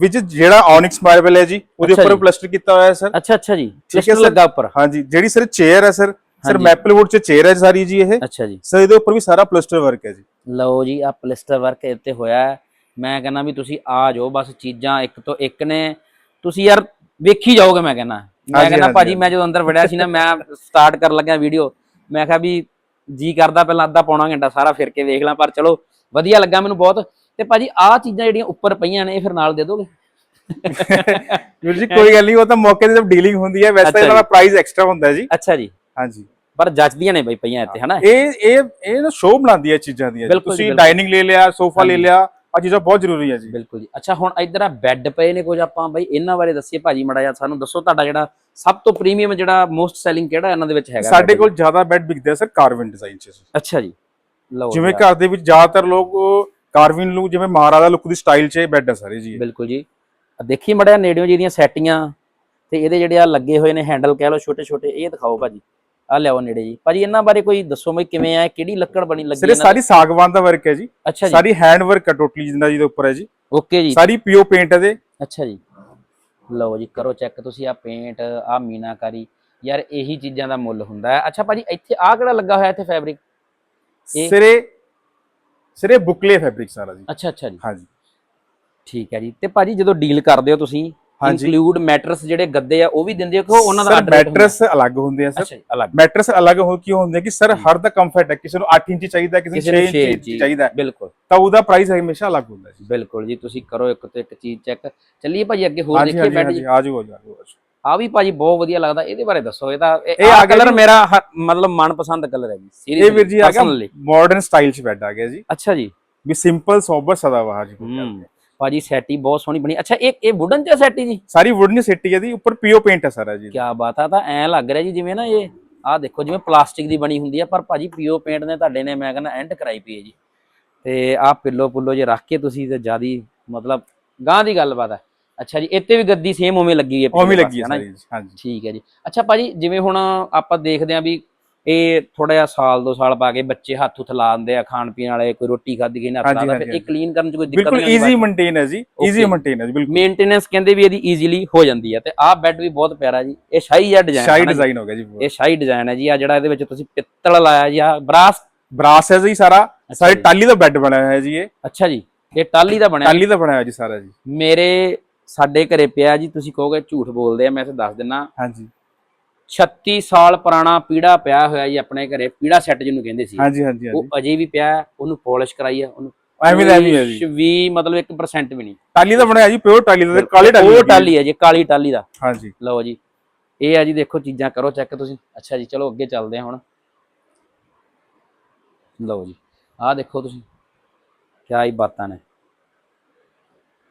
ਵਿੱਚ ਜਿਹੜਾ ਔਨਿਕਸ ਮਾਰਬਲ ਹੈ ਜੀ ਉਹਦੇ ਉੱਪਰ। ਪਲਸਟਰ ਕੀਤਾ ਹੋਇਆ ਹੈ ਸਰ। ਅੱਛਾ ਅੱਛਾ ਜੀ। ਠੀਕ ਹੈ ਸਿਸਟਮ ਸਰ। ਲੱਗਾ ਉੱਪਰ। ਹਾਂਜੀ ਜਿਹੜੀ ਸਰ ਚੇਅਰ ਹੈ ਸਰ ਸਰ। ਮੈਪਲਵੁੱਡ ਚ ਚੇਅਰ ਹੈ ਸਾਰੀ ਜੀ ਇਹ। ਅੱਛਾ ਜੀ। ਸਰ ਇਹਦੇ ਉੱਪਰ ਵੀ ਸਾਰਾ ਪਲਸਟਰ ਵਰਕ ਹੈ ਜੀ। ਲਓ ਜੀ ਆ ਪਲਿਸਟਰ ਵਰਕ ਇੱਥੇ ਹੋਇਆ। ਮੈਂ ਕਹਿੰਦਾ ਵੀ ਤੁਸੀਂ ਆ ਜਾਓ ਬਸ ਚੀਜ਼ਾਂ ਇੱਕ ਤੋਂ ਇੱਕ ਨੇ। ਤੁਸੀਂ ਯਾਰ ਵੇਖੀ ਜਾਓਗੇ ਮੈਂ ਕਹਿੰਦਾ। ਮੈਂ ਕਹਿੰਦਾ ਭਾਜੀ। ਮੈਂ ਜਦੋਂ ਅੰਦਰ ਵੜਿਆ ਸੀ ਨਾ ਮੈਂ ਸਟਾਰਟ ਕਰਨ ਲੱਗਿਆ ਵੀਡੀਓ ਮੈਂ ਕਿਹਾ ਵੀ ਜੀ ਕਰਦਾ ਪਹਿਲਾਂ ਅੱਧਾ ਪੌਣਾ ਘੰਟਾ ਸਾਰਾ ਫਿਰ ਕੇ ਵੇਖ ਲਾਂ ਪਰ ਚਲੋ ਵਧੀਆ ਲੱਗਾ ਮੈਨੂੰ ਬਹੁਤ। ਤੇ ਭਾਜੀ ਆ ਚੀਜ਼ਾਂ ਜਿਹੜੀਆਂ ਉੱਪਰ ਪਈਆਂ ਨੇ ਇਹ ਫਿਰ ਨਾਲ ਦੇ ਦੋਗੇ? ਵੀਰ ਜੀ ਕੋਈ ਗੱਲ ਨਹੀਂ ਉਹ ਤਾਂ ਮੌਕੇ ਤੇ ਜਦ ਡੀਲਿੰਗ ਹੁੰਦੀ ਹੈ ਵੈਸੇ ਇਹਦਾ। ਪ੍ਰਾਈਸ ਐਕਸਟਰਾ ਹੁੰਦਾ ਜੀ। ਅੱਛਾ ਜੀ। ਹਾਂਜੀ। ਪਰ ਜੱਚਦੀਆਂ ਨੇ ਬਈ ਪਈਆਂ ਇੱਥੇ ਹਨਾ ਇਹ ਇਹ ਇਹ ਨਾ ਸ਼ੋਅ ਬਣਾਉਂਦੀ ਹੈ ਚੀਜ਼ਾਂ ਦੀਆਂ ਜੀ। ਜੀ, ਤੁਸੀਂ। ਡਾਈਨਿੰਗ ਲੈ ਲਿਆ ਸੋਫਾ ਲੈ। ਲਿਆ ਆ ਚੀਜ਼ਾਂ ਬਹੁਤ ਜ਼ਰੂਰੀ ਹੈ ਜੀ ਬਿਲਕੁਲ ਜੀ ਅੱਛਾ ਹੁਣ ਇੱਧਰ ਆ ਬੈੱਡ ਪਏ ਨੇ ਕੁਝ ਆਪਾਂ ਬਈ ਇਹਨਾਂ ਬਾਰੇ ਦੱਸੀਏ ਭਾਜੀ ਮੜਾ ਜਿਹਾ ਸਾਨੂੰ ਦੱਸੋ ਤੁਹਾਡਾ ਜਿਹੜਾ ਸਭ ਤੋਂ ਪ੍ਰੀਮੀਅਮ ਜਿਹੜਾ ਮੋਸਟ ਸੈਲਿੰਗ ਕਿਹੜਾ ਇਹਨਾਂ ਦੇ ਵਿੱਚ ਹੈਗਾ ਸਾਡੇ? ਕੋਲ ਜ਼ਿਆਦਾ ਬੈੱਡ ਵਿਕਦੇ ਆ ਸਰ ਕਾਰਵਿਨ ਡਿਜ਼ਾਈਨ ਚ ਅੱਛਾ ਜੀ ਲਓ ਜਿਵੇਂ ਜੀ, ਘਰ ਦੇ ਵਿੱਚ ਜ਼ਿਆਦਾਤਰ ਲੋਕ ਕਾਰਵਿਨ ਲੁੱਕ ਜਿਵੇਂ ਮਹਾਰਾਜਾ ਲੁੱਕ ਦੀ ਸਟਾਈਲ 'ਚ ਬੈੱਡ ਆ ਸਾਰੇ ਜੀ। ਬਿਲਕੁਲ ਜੀ ਦੇਖੀ ਮੜਿਆ ਨੇੜਿਓਂ ਜਿਹਦੀਆਂ ਸੈਟੀਆਂ ਤੇ ਇਹਦੇ ਜਿਹੜੇ ਆ ਲੱਗੇ ਹੋਏ ਨੇ ਹੈਂਡਲ ਕਹਿ ਲਓ ਛੋਟੇ ਛੋਟੇ ਇਹ ਦਿਖਾਓ ਭਾਜੀ ਆ ਲਿਆਓ ਨੇੜੇ ਜੀ। ਭਾਜੀ ਇਹਨਾਂ ਬਾਰੇ ਕੋਈ ਦੱਸੋ ਬਈ ਕਿਵੇਂ ਆ ਕਿਹੜੀ ਲੱਕੜ ਬਣੀ ਲੱਗੀ ਸਰ ਇਹ ਸਾਰੀ ਸਾਗਵਾਨ ਦਾ ਵਰਕ ਹੈ ਜੀ। ਦੀ? ਅੱਛਾ ਜੀ। ਸਾਰੀ ਹੈਂਡ ਵਰਕ ਹੈ ਟੋਟਲੀ ਜਿੰਦਾ ਜਿਹਦੇ ਉੱਪਰ ਹੈ ਜੀ। ਓਕੇ ਜੀ। ਸਾਰੀ ਪੀਓ ਪੇਂਟ ਹੈ ਦੇ ਅੱਛਾ ਜੀ। ਲਓ ਜੀ ਕਰੋ ਚੈੱਕ ਤੁਸੀਂ ਆ ਪੇਂਟ ਆ ਮੀਨਾਕਾਰੀ। ਯਾਰ ਇਹੀ ਚੀਜ਼ਾਂ ਦਾ ਮੁੱਲ ਹੁੰਦਾ ਹੈ। ਅੱਛਾ ਭਾਜੀ ਇੱਥੇ ਆ ਕਿਹੜਾ ਲੱਗਾ ਹੋਇਆ ਇੱਥੇ ਫੈਬਰਿਕ ਸਿਰੇ ਸਿਰੇ ਬੁਕਲੇ ਫੈਬਰਿਕ ਸਾਰਾ ਜੀ। ਅੱਛਾ ਅੱਛਾ ਜੀ। ਹਾਂਜੀ। ਠੀਕ ਹੈ ਜੀ। ਤੇ ਭਾਜੀ ਜਦੋਂ ਡੀਲ ਕਰਦੇ ਹੋ ਤੁਸੀਂ। ਇਨਕਲੂਡ ਮੈਟਰਸ ਜਿਹੜੇ ਗੱਦੇ ਆ ਉਹ ਵੀ ਦਿੰਦੇ ਹੋ ਕਿ ਉਹਨਾਂ ਦਾ? ਮੈਟਰਸ ਅਲੱਗ ਹੁੰਦੇ ਆ ਸਰ ਜੀ ਅਲੱਗ। ਮੈਟਰਸ ਅਲੱਗ ਹੋ ਕਿਉਂ ਹੁੰਦੇ ਕਿ ਸਰ ਹਰ ਦਾ ਕੰਫਰਟ ਹੈ ਕਿਸੇ ਨੂੰ 8 ਇੰਚ ਚਾਹੀਦਾ ਕਿਸੇ ਨੂੰ ਨੂੰ 6 ਛੇ ਇੰਚ ਚਾਹੀਦਾ। ਬਿਲਕੁਲ। ਤਾਂ ਉਹਦਾ ਪ੍ਰਾਈਸ ਹਮੇਸ਼ਾ ਅਲੱਗ ਹੁੰਦਾ ਜੀ। ਬਿਲਕੁਲ ਜੀ ਤੁਸੀਂ ਕਰੋ ਇੱਕ ਤੋਂ ਇੱਕ ਚੀਜ਼ ਚੈੱਕ ਚੱਲੀਏ ਭਾਜੀ ਅੱਗੇ ਹੋਰ ਦੇਖੀਏ ਹਾਂਜੀ ਜੀ। ਆਜੋ ਆਜੋ ਆਜੋ ਆ ਵੀ ਭਾਜੀ ਬਹੁਤ ਵਧੀਆ ਲੱਗਦਾ ਇਹਦੇ ਬਾਰੇ ਦੱਸੋ ਇਹਦਾ ਇਹ ਇਹ ਆ ਕਲਰ ਜੀ- ਮੇਰਾ ਮਤਲਬ ਮਨਪਸੰਦ ਕਲਰ ਹੈ ਜੀ ਇਹ ਵੀਰ ਜੀ ਆ ਗਿਆ। ਮਾਡਰਨ ਸਟਾਈਲ 'ਚ ਬੈੱਡ ਆ ਗਿਆ ਜੀ। ਅੱਛਾ ਜੀ। ਵੀ ਸਿੰਪਲ ਸੋਬਰ ਸਦਾਬਹਾਰ ਜੀ ਹੂੰ। ਭਾਜੀ ਸੈਟੀ ਬਹੁਤ ਸੋਹਣੀ ਬਣੀ। ਅੱਛਾ ਇਹ ਇਹ ਵੁਡਨ ਚ ਸੈਟੀ ਜੀ? ਸਾਰੀ ਵੁਡਨ ਸਿੱਟੀ ਹੈ ਦੀ ਉੱਪਰ ਪੀਓ ਪੇਂਟ ਹੈ ਸਾਰਾ ਜੀ। ਕੀ ਬਾਤ ਆ ਤਾਂ ਐ ਲੱਗ ਰਿਹਾ ਜੀ ਜਿਵੇਂ ਨਾ ਇਹ ਆਹ ਦੇਖੋ ਜਿਵੇਂ ਪਲਾਸਟਿਕ ਦੀ ਬਣੀ ਹੁੰਦੀ ਆ ਪਰ ਭਾਜੀ ਪੀਓ ਪੇਂਟ ਨੇ ਤੁਹਾਡੇ ਨੇ ਮੈਂ ਕਹਿੰਦਾ ਐਂਡ ਕਰਾਈ ਪਈ ਹੈ ਜੀ। ਤੇ ਆਹ ਪਿੱਲੋ ਪੁੱਲੋ ਜੇ ਰੱਖ ਕੇ ਤੁਸੀਂ ਤੇ ਜਿਆਦੀ ਮਤਲਬ ਗਾਂ ਦੀ ਗੱਲਬਾਤ ਹੈ। ਅੱਛਾ ਜੀ ਇੱਥੇ ਵੀ ਗੱਦੀ ਸੇਮ ਉਵੇਂ ਲੱਗੀ ਹੈ ਉਵੇਂ ਲੱਗੀ ਹੈ ਹਾਂਜੀ। ਠੀਕ ਹੈ ਜੀ। ਅੱਛਾ ਭਾਜੀ ਜਿਵੇਂ ਹੁਣ ਆਪਾਂ ਦੇਖਦੇ ਆਂ ਵੀ ਇਹ ਥੋੜਾ ਜਿਹਾ ਸਾਲ ਦੋ ਸਾਲ ਪਾ ਕੇ ਬੱਚੇ ਹੱਥ ਹੁੱਥ ਲਾ ਦਿੰਦੇ ਆ ਖਾਣ ਪੀਣ ਵਾਲੇ ਕੋਈ ਰੋਟੀ ਖਾਧੀ ਗਈ ਨਾ ਫਿਰ ਇਹ ਕਲੀਨ ਕਰਨ ਚ ਕੋਈ ਦਿੱਕਤ ਬਿਲਕੁਲ ਨਹੀਂ ਈਜ਼ੀ ਮੇਨਟੇਨ ਹੈ ਜੀ ਈਜ਼ੀ. ਮੇਨਟੇਨ ਹੈ ਜੀ ਬਿਲਕੁਲ। ਮੇਨਟੇਨੈਂਸ ਕਹਿੰਦੇ ਵੀ ਇਹਦੀ ਈਜ਼ੀਲੀ ਹੋ ਜਾਂਦੀ ਹੈ ਤੇ ਆਹ ਬੈੱਡ ਵੀ ਬਹੁਤ ਪਿਆਰਾ ਜੀ ਇਹ ਸ਼ਾਹੀ ਜਿਹਾ ਡਿਜ਼ਾਈਨ ਸ਼ਾਈ ਡਿਜ਼ਾਈਨ ਹੋ ਗਿਆ ਜੀ ਇਹ ਸ਼ਾਹੀ ਡਿਜ਼ਾਈਨ ਹੈ ਜੀ ਆ ਜਿਹੜਾ ਇਹਦੇ ਵਿੱਚ ਤੁਸੀਂ ਪਿੱਤਲ ਲਾਇਆ ਜੀ ਆ ਬਰਾਸ ਬਰਾਸ ਹੈ ਜੀ ਸਾਰਾ ਸਾਰੇ। ਟਾਲੀ ਦਾ ਬੈੱਡ ਬਣਾਇਆ ਹੋਇਆ ਜੀ ਇਹ। ਅੱਛਾ ਜੀ ਇਹ ਟਾਲੀ ਦਾ ਬਣਿਆ। ਟਾਲੀ ਦਾ ਬਣਾਇਆ ਜੀ ਸਾਰਾ ਜੀ। ਮੇਰੇ ਸਾਡੇ ਘਰੇ ਪਿਆ ਜੀ ਤੁਸੀਂ ਕਹੋਗੇ ਝੂਠ ਬੋਲਦੇ ਆ ਮੈਂ ਤੁਹਾਨੂੰ ਦੱਸ ਦਿੰਨਾ। ਹਾਂਜੀ। 36 ਸਾਲ ਪੁਰਾਣਾ ਪੀੜਾ ਪਿਆ ਹੋਇਆ ਜੀ ਆਪਣੇ ਘਰੇ ਪੀੜਾ ਸੈੱਟ ਜਿਹਨੂੰ ਕਹਿੰਦੇ ਸੀ। ਹਾਂਜੀ ਹਾਂਜੀ ਉਹ ਅਜੇ ਵੀ ਪਿਆ ਉਹਨੂੰ ਪਾਲਿਸ਼ ਕਰਾਈ ਆ ਉਹਨੂੰ ਐਵੇਂ ਦਾ ਐਵੇਂ ਹੈ ਜੀ। ਵੀ ਮਤਲਬ 1% ਵੀ ਨਹੀਂ। ਟਾਲੀ ਦਾ ਬਣਾਇਆ ਜੀ ਪਿਓਰ ਟਾਲੀ ਦਾ ਕਾਲੇ ਟਾਲੀ ਉਹ। ਟਾਲੀ ਹੈ ਜੀ ਕਾਲੀ ਟਾਲੀ ਦਾ। ਹਾਂਜੀ। ਲਓ ਜੀ ਇਹ ਆ ਜੀ ਦੇਖੋ ਚੀਜ਼ਾਂ ਕਰੋ ਚੈੱਕ ਤੁਸੀਂ। ਅੱਛਾ ਜੀ ਚਲੋ ਅੱਗੇ ਚੱਲਦੇ ਹਾਂ ਹੁਣ। ਲਓ ਜੀ ਆਹ ਦੇਖੋ ਤੁਸੀਂ ਕਿਆ ਹੀ ਬਾਤਾਂ ਨੇ।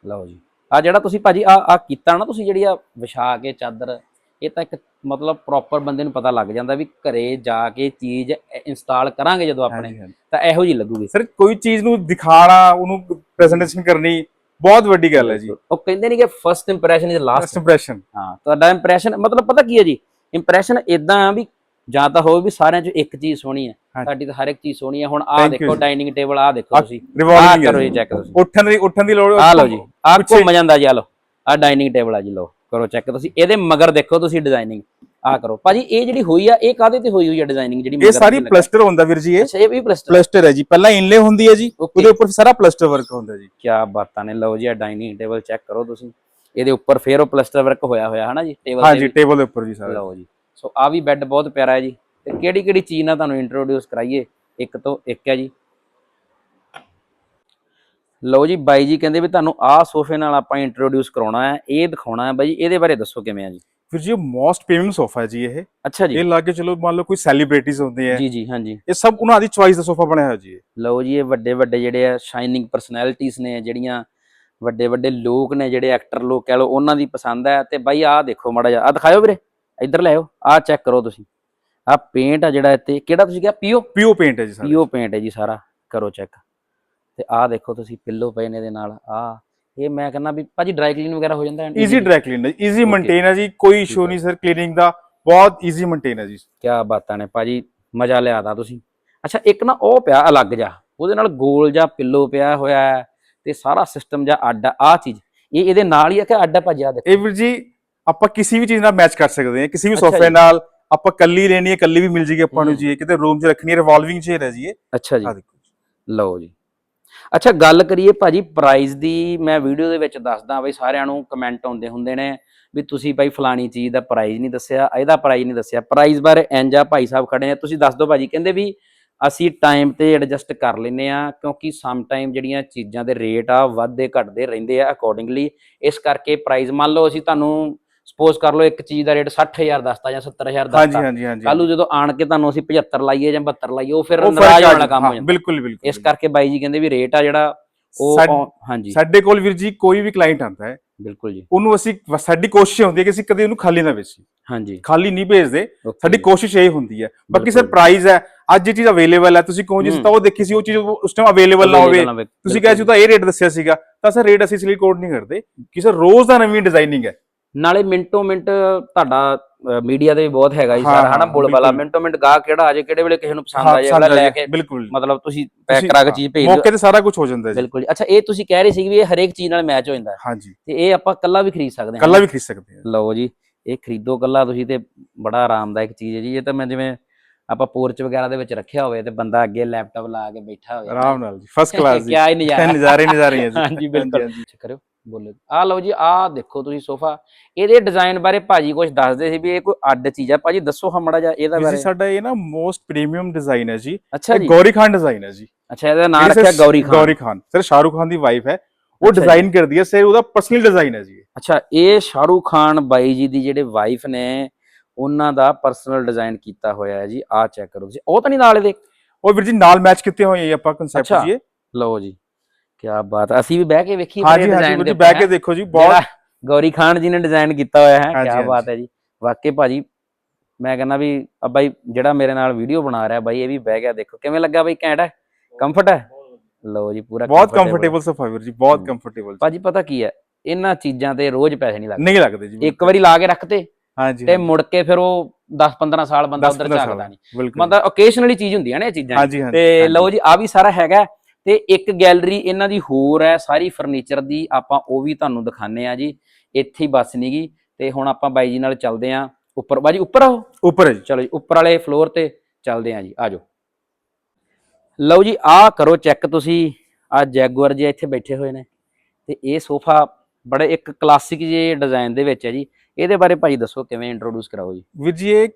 ਲਓ ਜੀ ਆ ਜਿਹੜਾ ਤੁਸੀਂ ਭਾਜੀ ਆ ਆ ਕੀਤਾ ਨਾ ਤੁਸੀਂ ਜਿਹੜੀ ਆ ਵਿਛਾ ਕੇ ਚਾਦਰ ਇਹ ਤਾਂ ਇੱਕ ਮਤਲਬ ਪ੍ਰੋਪਰ ਬੰਦੇ ਨੂੰ ਪਤਾ ਲੱਗ ਜਾਂਦਾ ਵੀ ਘਰੇ ਜਾ ਕੇ ਚੀਜ਼ ਇੰਸਟਾਲ ਕਰਾਂਗੇ ਜਦੋਂ ਆਪਣੇ। ਤਾਂ ਇਹੋ ਜੀ ਲੱਗੂਗੀ। ਸਰ ਕੋਈ ਚੀਜ਼ ਨੂੰ ਦਿਖਾਣਾ ਉਹਨੂੰ ਪ੍ਰੈਜੈਂਟੇਸ਼ਨ ਕਰਨੀ ਬਹੁਤ ਵੱਡੀ ਗੱਲ ਹੈ ਜੀ। ਉਹ ਕਹਿੰਦੇ ਨਹੀਂ ਕਿ first impression is last impression ਹਾਂ ਤੁਹਾਡਾ ਇੰਪ੍ਰੈਸ਼ਨ ਮਤਲਬ ਪਤਾ ਕੀ ਹੈ ਜੀ? ਇੰਪ੍ਰੈਸ਼ਨ ਇਦਾਂ ਆ ਵੀ ਜਾਂ ਤਾਂ ਹੋਵੇ ਵੀ ਸਾਰਿਆਂ ਚੋਂ ਇੱਕ ਚੀਜ਼ ਸੋਹਣੀ ਹੈ। ਸਾਡੀ ਤਾਂ ਹਰ ਇੱਕ ਚੀਜ਼ ਸੋਹਣੀ ਹੈ। ਹੁਣ ਆਹ ਦੇਖੋ। ਡਾਈਨਿੰਗ ਟੇਬਲ ਆਹ ਦੇਖੋ ਤੁਸੀਂ। ਆਹ ਕਰੋ ਜੀ ਚੈੱਕ ਤੁਸੀਂ। ਉੱਠਣ ਦੀ ਉੱਠਣ ਦੀ ਲੋੜ ਆਹ ਲਓ ਜੀ। ਆਹ ਘੁੰਮ ਜਾਂਦਾ ਜੀ ਆਹ ਲਓ। ਆਹ ਡਾਈਨਿੰਗ ਟੇਬਲ ਆ ਜੀ ਲਓ। ਕਰੋ ਚੈੱਕ ਤੁਸੀਂ ਇਹਦੇ ਮਗਰ ਦੇਖੋ ਤੁਸੀਂ ਡਿਜ਼ਾਈਨਿੰਗ ਆਹ ਕਰੋ। ਭਾਜੀ ਇਹ ਜਿਹੜੀ ਹੋਈ ਆ ਇਹ ਕਾਦੇ ਤੇ ਹੋਈ ਹੋਈ ਆ ਡਿਜ਼ਾਈਨਿੰਗ ਜਿਹੜੀ ਇਹ ਸਾਰੀ? ਪਲਸਟਰ ਹੁੰਦਾ ਵੀਰ ਜੀ ਇਹ ਅੱਛਾ ਇਹ ਵੀ ਪਲਸਟਰ? ਪਲਸਟਰ ਹੈ ਜੀ। ਪਹਿਲਾਂ ਇਨਲੇ ਹੁੰਦੀ ਹੈ ਜੀ. ਉਹਦੇ ਉੱਪਰ ਸਾਰਾ ਪਲਸਟਰ ਵਰਕ ਹੁੰਦਾ ਜੀ। ਕੀ ਬਾਤਾਂ ਨੇ ਲਓ ਜੀ ਆ ਡਾਈਨਿੰਗ ਟੇਬਲ ਚੈੱਕ ਕਰੋ ਤੁਸੀਂ। ਇਹਦੇ ਉੱਪਰ ਫੇਰ ਉਹ ਪਲਸਟਰ ਵਰਕ ਹੋਇਆ ਹੋਇਆ ਹਨਾ ਜੀ? ਟੇਬਲ ਹਾਂਜੀ ਟੇਬਲ ਦੇ ਉੱਪਰ ਜੀ ਸਾਰਾ। ਲਓ ਜੀ। ਸੋ ਆ ਵੀ ਬੈੱਡ ਬਹੁਤ ਪਿਆਰਾ ਹੈ ਜੀ। ਤੇ ਕਿਹੜੀ ਕਿਹੜੀ ਚੀਜ਼ ਨਾਲ ਤੁਹਾਨੂੰ ਇੰਟਰੋਡਿਊਸ ਕਰਾਈਏ? ਇੱਕ ਤੋਂ ਇੱਕ ਹੈ ਜੀ। ਲਓ ਜੀ ਬਾਈ ਜੀ ਕਹਿੰਦੇ ਵੀ ਤੁਹਾਨੂੰ ਆਹ ਸੋਫੇ ਨਾਲ ਆਪਾਂ ਇੰਟਰੋਡਿਊਸ ਕਰਾਉਣਾ ਹੈ ਇਹ ਦਿਖਾਉਣਾ ਹੈ। ਬਾਈ ਇਹਦੇ ਬਾਰੇ ਦੱਸੋ ਕਿਵੇਂ ਆ ਜੀ? ਫਿਰ ਜੀ ਮੋਸਟ ਪ੍ਰੀਮੀਅਮ ਸੋਫਾ ਹੈ ਜੀ ਇਹ। ਅੱਛਾ ਜੀ। ਇਹ ਲਾ ਕੇ ਚਲੋ ਮੰਨ ਲਓ ਕੋਈ ਸੈਲੀਬ੍ਰਿਟੀਜ਼ ਹੁੰਦੇ ਆ। ਜੀ ਜੀ ਹਾਂਜੀ। ਇਹ ਸਭ ਉਹਨਾਂ ਦੀ ਚੁਆਇਸ ਦਾ ਸੋਫਾ ਬਣਿਆ ਹੋਇਆ ਜੀ। ਲਓ ਜੀ ਇਹ ਵੱਡੇ ਵੱਡੇ ਜਿਹੜੇ ਆ ਸ਼ਾਈਨਿੰਗ ਪਰਸਨੈਲਿਟੀਆਂ ਨੇ ਜਿਹੜੀਆਂ ਵੱਡੇ ਵੱਡੇ ਲੋਕ ਨੇ ਜਿਹੜੇ ਐਕਟਰ ਲੋਕ ਕਹਿ ਲਓ ਉਹਨਾਂ ਦੀ ਪਸੰਦ ਹੈ। ਤੇ ਬਾਈ ਆਹ ਦੇਖੋ ਮਾੜਾ ਜਿਹਾ ਆ ਦਿਖਾਇਓ ਵੀਰੇ ਇੱਧਰ ਲੈ ਆਓ ਆਹ ਚੈੱਕ ਕਰੋ ਤੁਸੀਂ। ਆਹ ਪੇਂਟ ਆ ਜਿਹੜਾ ਇੱਥੇ ਕਿਹੜਾ ਤੁਸੀਂ ਕਿਹਾ? ਪੀਓ ਪੀਓ ਪੇਂਟ ਹੈ ਜੀ ਸਾਰਾ। ਪੀਓ ਪੇਂਟ ਹੈ ਜੀ ਸਾਰਾ। ਕਰੋ ਚੈੱਕ ਤੇ ਆਹ ਦੇਖੋ ਤੁਸੀਂ ਪਿੱਲੋ ਪਏ ਨੇ ਇਹਦੇ ਨਾਲ ਆਹ। ਇਹ ਮੈਂ ਕਹਿੰਦਾ ਵੀ ਭਾਜੀ ਡਰਾਈ ਕਲੀਨ ਵਗੈਰਾ ਹੋ ਜਾਂਦਾ ਈਜ਼ੀ ਡਰਾਈ ਕਲੀਨ ਹੈ ਈਜ਼ੀ. ਮੇਨਟੇਨ ਹੈ ਜੀ ਕੋਈ ਇਸ਼ੂ। ਨਹੀਂ ਸਰ ਕਲੀਨਿੰਗ ਦਾ ਬਹੁਤ ਈਜ਼ੀ ਮੇਨਟੇਨ ਹੈ ਜੀ। ਕੀ ਬਾਤਾਂ ਨੇ ਭਾਜੀ ਮਜ਼ਾ ਲਿਆਦਾ ਤੁਸੀਂ। ਅੱਛਾ ਇੱਕ ਨਾ ਉਹ ਪਿਆ ਅਲੱਗ ਜਾ ਉਹਦੇ ਨਾਲ ਗੋਲ ਜਾਂ ਪਿੱਲੋ ਪਿਆ ਹੋਇਆ ਹੈ ਤੇ ਸਾਰਾ ਸਿਸਟਮ ਜਾਂ ਅੱਡ ਆ ਚੀਜ਼। ਇਹ ਇਹਦੇ ਨਾਲ ਹੀ ਹੈ ਕਿ ਅੱਡ ਭੱਜਿਆ ਦੇਖੋ। ਇਹ ਵੀਰ ਜੀ ਆਪਾਂ ਕਿਸੇ ਵੀ ਚੀਜ਼ ਨਾਲ ਮੈਚ ਕਰ ਸਕਦੇ ਹਾਂ ਕਿਸੇ ਵੀ ਅੱਛਾ ਸੋਫੇ ਜੀ। ਨਾਲ ਆਪਾਂ ਕੱਲੀ ਲੈਣੀ ਹੈ ਕੱਲੀ ਵੀ ਮਿਲ ਜੇਗੀ ਆਪਾਂ ਨੂੰ। ਜੀ ਕਿਤੇ ਰੂਮ 'ਚ ਰੱਖਣੀ ਹੈ ਰਿਵਾਲਵਿੰਗ ਚੇਅਰ ਹੈ ਜੀ ਇਹ। ਅੱਛਾ ਜੀ। ਆ ਲਓ ਜੀ। ਅੱਛਾ, ਗੱਲ ਕਰੀਏ ਭਾਜੀ ਪ੍ਰਾਈਸ ਦੀ, ਮੈਂ ਵੀਡੀਓ ਦੇ ਵਿੱਚ ਦੱਸਦਾ ਬਈ ਸਾਰਿਆਂ ਨੂੰ ਕਮੈਂਟ ਆਉਂਦੇ ਹੁੰਦੇ ਨੇ ਵੀ ਤੁਸੀਂ ਭਾਈ ਫਲਾਣੀ ਚੀਜ਼ ਦਾ ਪ੍ਰਾਈਸ ਨਹੀਂ ਦੱਸਿਆ, ਇਹਦਾ ਪ੍ਰਾਈਸ ਨਹੀਂ ਦੱਸਿਆ। ਪ੍ਰਾਈਸ ਬਾਰੇ ਇੰਜ ਆ, ਭਾਈ ਸਾਹਿਬ ਖੜੇ ਆ। ਤੁਸੀਂ ਦੱਸ ਦਿਓ ਭਾਜੀ, ਕਹਿੰਦੇ ਵੀ ਅਸੀਂ ਟਾਈਮ ਤੇ ਐਡਜਸਟ ਕਰ ਲੈਨੇ ਆ ਕਿਉਂਕਿ ਸਮ ਟਾਈਮ ਜਿਹੜੀਆਂ ਚੀਜ਼ਾਂ ਦੇ ਰੇਟ ਆ, ਵੱਧਦੇ ਘਟਦੇ ਰਹਿੰਦੇ ਆ ਅਕੋਰਡਿੰਗਲੀ ਇਸ ਕਰਕੇ ਪ੍ਰਾਈਸ ਮੰਨ ਲਓ ਅਸੀਂ ਤੁਹਾਨੂੰ ਸਪੋਜ਼ ਕਰ ਲਓ ਇੱਕ ਚੀਜ਼ ਦਾ ਰੇਟ 60000 ਦੱਸਤਾ ਜਾਂ 70000 ਹਾਂਜੀ ਦੱਸਤਾ। ਹਾਂਜੀ ਹਾਂਜੀ ਕੱਲ ਨੂੰ ਜਦੋਂ ਆਣ ਕੇ ਤੁਹਾਨੂੰ ਅਸੀਂ 75 ਲਾਈਏ ਜਾਂ 72 ਲਾਈਏ ਉਹ ਫਿਰ ਨਾਰਾਜ਼ ਹੋਣ ਵਾਲਾ ਕੰਮ ਹੋ ਜਾਂਦਾ। ਬਿਲਕੁਲ ਬਿਲਕੁਲ ਇਸ ਕਰਕੇ ਬਾਈ ਜੀ ਕਹਿੰਦੇ ਵੀ ਰੇਟ ਆ ਜਿਹੜਾ ਉਹ ਹਾਂਜੀ। ਸਾਡੇ ਕੋਲ ਵੀਰ ਜੀ ਕੋਈ ਵੀ ਕਲਾਇੰਟ ਆਂਦਾ ਹੈ ਬਿਲਕੁਲ ਜੀ। ਉਹਨੂੰ ਅਸੀਂ ਸਾਡੀ ਕੋਸ਼ਿਸ਼ ਹੁੰਦੀ ਹੈ ਕਿ ਅਸੀਂ ਕਦੇ ਉਹਨੂੰ ਖਾਲੀ ਨਾ ਵੇਚੀ ਹਾਂਜੀ। ਖਾਲੀ ਨਹੀਂ ਭੇਜਦੇ ਸਾਡੀ ਕੋਸ਼ਿਸ਼ ਇਹ ਹੁੰਦੀ ਹੈ। ਬਾਕੀ ਸਰ। ਪ੍ਰਾਈਸ ਹੈ ਅੱਜ ਇਹ ਚੀਜ਼ ਅਵੇਲੇਬਲ ਹੈ ਤੁਸੀਂ ਕਹੋ ਜਿਸ। ਤਾਂ ਉਹ ਦੇਖੀ ਸੀ ਉਹ ਚੀਜ਼ ਉਸ ਟਾਈਮ ਅਵੇਲੇਬਲ ਨਾ ਹੋਵੇ। ਤੁਸੀਂ ਕਹੇ ਸੀ ਤਾਂ ਇਹ ਰੇਟ ਦੱਸਿਆ ਸੀਗਾ ਤਾਂ ਸਰ ਰੇਟ ਅਸੀਂ ਇਸ ਲਈ ਕੋਡ ਨਹੀਂ ਕਰਦੇ ਕਿ ਸਰ ਰੋਜ਼ ਦਾ ਨਵੀਂ ਡਿਜ਼ਾਈਨਿੰਗ ਹੈ। ਨਾਲੇ ਮਿੰਟੋ ਮਿੰਟ ਤੁਹਾਡਾ ਮੀਡੀਆ ਵੀ ਬਹੁਤ ਹੈਗਾ ਜੀ ਸਾਰਾ ਹਨਾ? ਬੋਲਬਾਲਾ। ਮਿੰਟੋ ਮਿੰਟ ਗਾਹ ਕਿਹੜਾ ਆ ਜਾਏ ਕਿਹੜੇ ਵੇਲੇ ਕਿਸੇ ਨੂੰ ਪਸੰਦ ਆ ਆ ਲੈ ਕੇ ਬਿਲਕੁਲ। ਮਤਲਬ ਤੁਸੀਂ ਪੈਕ ਕਰਾ ਕੇ ਚੀਜ਼ ਭੇਜ ਦਿਓ। ਮੌਕੇ ਤੇ ਸਾਰਾ ਕੁਝ ਹੋ ਜਾਂਦਾ ਜੀ। ਬਿਲਕੁਲ ਜੀ। ਅੱਛਾ ਇਹ ਤੁਸੀਂ ਕਹਿ ਰਹੇ ਸੀ ਵੀ ਇਹ ਹਰੇਕ ਚੀਜ਼ ਨਾਲ ਮੈਚ ਹੋ ਜਾਂਦਾ ਹੈ। ਹਾਂਜੀ। ਤੇ ਇਹ ਆਪਾਂ ਕੱਲਾ ਵੀ ਖਰੀਦ ਸਕਦੇ ਹਾਂ ਕੱਲਾ ਵੀ ਖਰੀਦ ਸਕਦੇ ਹਾਂ। ਲਓ ਜੀ ਇਹ ਖਰੀਦੋ ਕੱਲਾ ਤੁਸੀਂ ਤੇ ਬੜਾ ਆਰਾਮਦਾਇਕ ਚੀਜ਼ ਹੈ ਜੀ। ਇਹ ਤਾਂ ਮੈਂ ਜਿਵੇਂ ਆਪਾਂ ਪੋਰਚ ਵਗੈਰਾ ਦੇ ਵਿੱਚ ਰੱਖਿਆ ਹੋਵੇ ਤੇ ਬੰਦਾ ਅੱਗੇ ਲੈਪਟਾਪ ਲਾ ਕੇ ਬੈਠਾ ਹੋਵੇ। ਆਰਾਮ ਨਾਲ ਜੀ ਫਸਟ ਕਲਾਸ ਜੀ। ਹੀ ਨਜ਼ਾਰਾ। ਨਜ਼ਾਰੇ ਨਜ਼ਾਰੇ ਹੈ ਜੀ। ਹਾਂਜੀ ਬਿਲਕੁਲ। ਚੈੱਕ ਕਰਿਓ ਬੋਲੋ। ਆ ਲਓ ਜੀ ਆ ਦੇਖੋ ਤੁਸੀਂ ਸੋਫਾ। ਇਹਦੇ ਡਿਜ਼ਾਈਨ ਬਾਰੇ ਭਾਜੀ ਕੁਝ ਦੱਸਦੇ ਸੀ ਵੀ ਇਹ ਕੋਈ ਅੱਡ ਚੀਜ਼ ਆ। ਭਾਜੀ ਦੱਸੋ ਹਮੜਾ ਜਾ ਇਹਦਾ ਬਾਰੇ ਜੀ ਸਾਡਾ ਇਹ ਨਾ ਮੋਸਟ ਪ੍ਰੀਮੀਅਮ ਡਿਜ਼ਾਈਨ ਹੈ ਜੀ। ਅੱਛਾ ਜੀ। ਗੌਰੀ ਖਾਨ ਡਿਜ਼ਾਈਨ ਹੈ ਜੀ। ਅੱਛਾ ਇਹਦਾ ਨਾਮ ਰੱਖਿਆ ਗੌਰੀ ਖਾਨ। ਗੌਰੀ ਖਾਨ। ਸਰ ਸ਼ਾਹਰੁਖ ਖਾਨ ਦੀ ਵਾਈਫ ਹੈ। ਉਹ। ਡਿਜ਼ਾਈਨ ਕਰਦੀ ਹੈ ਸਰ ਉਹਦਾ ਪਰਸਨਲ ਡਿਜ਼ਾਈਨ ਹੈ ਜੀ। ਅੱਛਾ ਇਹ ਸ਼ਾਹਰੂਖ ਖਾਨ ਬਾਈ ਜੀ ਦੀ ਜਿਹੜੇ ਵਾਈਫ ਨੇ ਉਹਨਾਂ ਦਾ ਪਰਸਨਲ ਡਿਜ਼ਾਈਨ ਕੀਤਾ ਹੋਇਆ ਹੈ ਜੀ ਆ ਚੈੱਕ ਕਰੋ ਤੁਸੀਂ। ਉਹ ਤਾਂ ਨਹੀਂ ਨਾਲ ਇਹਦੇ? ਉਹ ਵੀਰ ਜੀ ਨਾਲ ਮੈਚ ਕੀਤੇ ਹੋਏ ਆ ਆਪਾਂ ਕਨਸੈਪਟ ਜੀ। ਲਓ ਜੀ ਕੀ ਬਾਤ। ਅਸੀਂ ਵੀ ਬਹਿ ਕੇ ਵੇਖੀ ਹਾਂਜੀ ਵੀਰ ਜੀ ਬਹਿ ਕੇ ਦੇਖੋ ਜੀ ਬਹੁਤ ਗੌਰੀ ਖਾਨ ਜੀ ਨੇ ਡਿਜ਼ਾਈਨ ਕੀਤਾ ਹੋਇਆ ਹੈ ਕੀ। ਬਾਤ ਹੈ ਜੀ। ਵਾਕਈ ਭਾਜੀ ਮੈਂ ਕਹਿੰਦਾ ਵੀ ਆ ਬਾਈ ਜਿਹੜਾ ਮੇਰੇ ਨਾਲ ਵੀਡੀਓ ਬਣਾ ਰਿਹਾ ਬਾਈ ਇਹ ਵੀ ਬਹਿ ਗਿਆ ਦੇਖੋ ਕਿਵੇਂ ਲੱਗਾ ਬਾਈ ਘੈਂਟ ਹੈ? ਕੰਫਰਟ ਹੈ? ਲਓ ਜੀ ਪੂਰਾ ਬਹੁਤ। ਕੰਫਰਟੇਬਲ ਸੋਫਾ ਵੀਰ ਜੀ ਬਹੁਤ। ਕੰਫਰਟੇਬਲ ਭਾਜੀ ਪਤਾ ਕੀ ਹੈ? ਇਹਨਾਂ ਚੀਜ਼ਾਂ ਤੇ ਰੋਜ਼ ਪੈਸੇ ਨਹੀਂ ਲੱਗਦੇ। ਨਹੀਂ ਲੱਗਦੇ ਜੀ ਇੱਕ ਵਾਰੀ ਲਾ ਕੇ ਰੱਖਤੇ ਹਾਂਜੀ ਤੇ ਮੁੜ ਕੇ ਫਿਰ ਉਹ 10 15 ਸਾਲ ਬੰਦਾ ਉਧਰ ਝਾਕਦਾ ਨਹੀਂ। ਮਤਲਬ ਓਕੇਸ਼ਨਲੀ ਚੀਜ਼ ਹੁੰਦੀਆਂ ਨੇ ਇਹ ਚੀਜ਼ਾਂ। ਤੇ। ਲਓ ਜੀ ਆ ਵੀ ਸਾਰਾ ਹੈਗਾ ਤੇ ਇੱਕ ਗੈਲਰੀ ਇਹਨਾਂ ਦੀ ਹੋਰ ਹੈ ਸਾਰੀ ਫਰਨੀਚਰ ਦੀ ਆਪਾਂ ਉਹ ਵੀ ਤੁਹਾਨੂੰ ਦਿਖਾਣੇ ਆ ਜੀ। ਇੱਥੇ ਹੀ ਬਸ ਨਹੀਂਗੀ ਤੇ ਹੁਣ ਆਪਾਂ ਬਾਈ ਜੀ ਨਾਲ ਚੱਲਦੇ ਆ ਉੱਪਰ ਬਾਜੀ ਉੱਪਰ ਆਓ। ਉੱਪਰ ਜੀ। ਚਲੋ ਜੀ ਉੱਪਰ ਵਾਲੇ ਫਲੋਰ ਤੇ ਚੱਲਦੇ ਆ ਜੀ। ਆਜੋ ਲਓ ਜੀ ਆਹ ਕਰੋ ਚੈੱਕ ਤੁਸੀਂ। ਆ ਜੈਗੁਅਰ ਜੇ ਇੱਥੇ ਬੈਠੇ ਹੋਏ ਨੇ। ਤੇ ਇਹ ਸੋਫਾ ਬੜੇ ਇੱਕ ਕਲਾਸਿਕ ਜੇ ਡਿਜ਼ਾਈਨ ਦੇ ਵਿੱਚ ਹੈ ਜੀ। ਇਹਦੇ ਬਾਰੇ ਭਾਜੀ ਦੱਸੋ ਕਿਵੇਂ ਇੰਟਰੋਡਿਊਸ ਕਰਾਓ ਜੀ? ਵੀਰ ਜੀ ਇਹ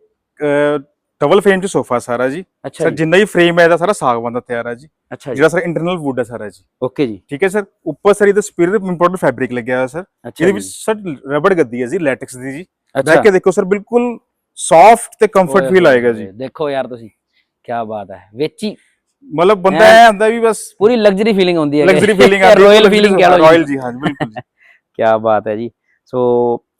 ਡਬਲ ਫਰੇਮ ਚ ਸੋਫਾ ਸਾਰਾ ਜੀ। ਸਰ ਜਿੰਨਾ ਹੀ ਫਰੇਮ ਹੈ ਇਹਦਾ ਸਾਰਾ ਸਾਗਵਾਨ ਦਾ ਤਿਆਰ ਹੈ ਜੀ। ਅੱਛਾ ਜੀ। ਜਿਹੜਾ ਸਰ ਇੰਟਰਨਲ ਵੁੱਡ ਹੈ ਸਾਰਾ ਜੀ। ਓਕੇ ਜੀ। ਠੀਕ ਹੈ ਸਰ? ਉੱਪਰ ਸਰ ਇਹਦਾ ਸਪਿਰਿਟ ਇੰਪੋਰਟੈਂਟ ਫੈਬਰਿਕ ਲੱਗਿਆ ਹੋਇਆ ਸਰ। ਇਹਦੇ ਵਿੱਚ ਸਰ ਰਬੜ ਗੱਦੀ ਹੈ ਜੀ ਲੈਟੈਕਸ ਦੀ ਜੀ। ਬੈਠ ਕੇ ਦੇਖੋ ਸਰ ਬਿਲਕੁਲ ਸੌਫਟ ਤੇ ਕੰਫਰਟ ਫੀਲ ਆਏਗਾ ਜੀ। ਦੇਖੋ ਯਾਰ ਤੁਸੀਂ ਕੀ ਬਾਤ ਹੈ। ਵਿੱਚ। ਹੀ ਮਤਲਬ ਬੰਦਾ ਐ ਹੁੰਦਾ ਵੀ ਬਸ ਪੂਰੀ ਲਗਜ਼ਰੀ ਫੀਲਿੰਗ ਆਉਂਦੀ ਹੈ ਲਗਜ਼ਰੀ ਫੀਲਿੰਗ ਆਉਂਦੀ ਰਾਇਲ ਫੀਲਿੰਗ ਕਹ ਲਓ ਰਾਇਲ ਜੀ। ਹਾਂ ਬਿਲਕੁਲ ਜੀ। ਕੀ ਬਾਤ ਹੈ ਜੀ। ਸੋ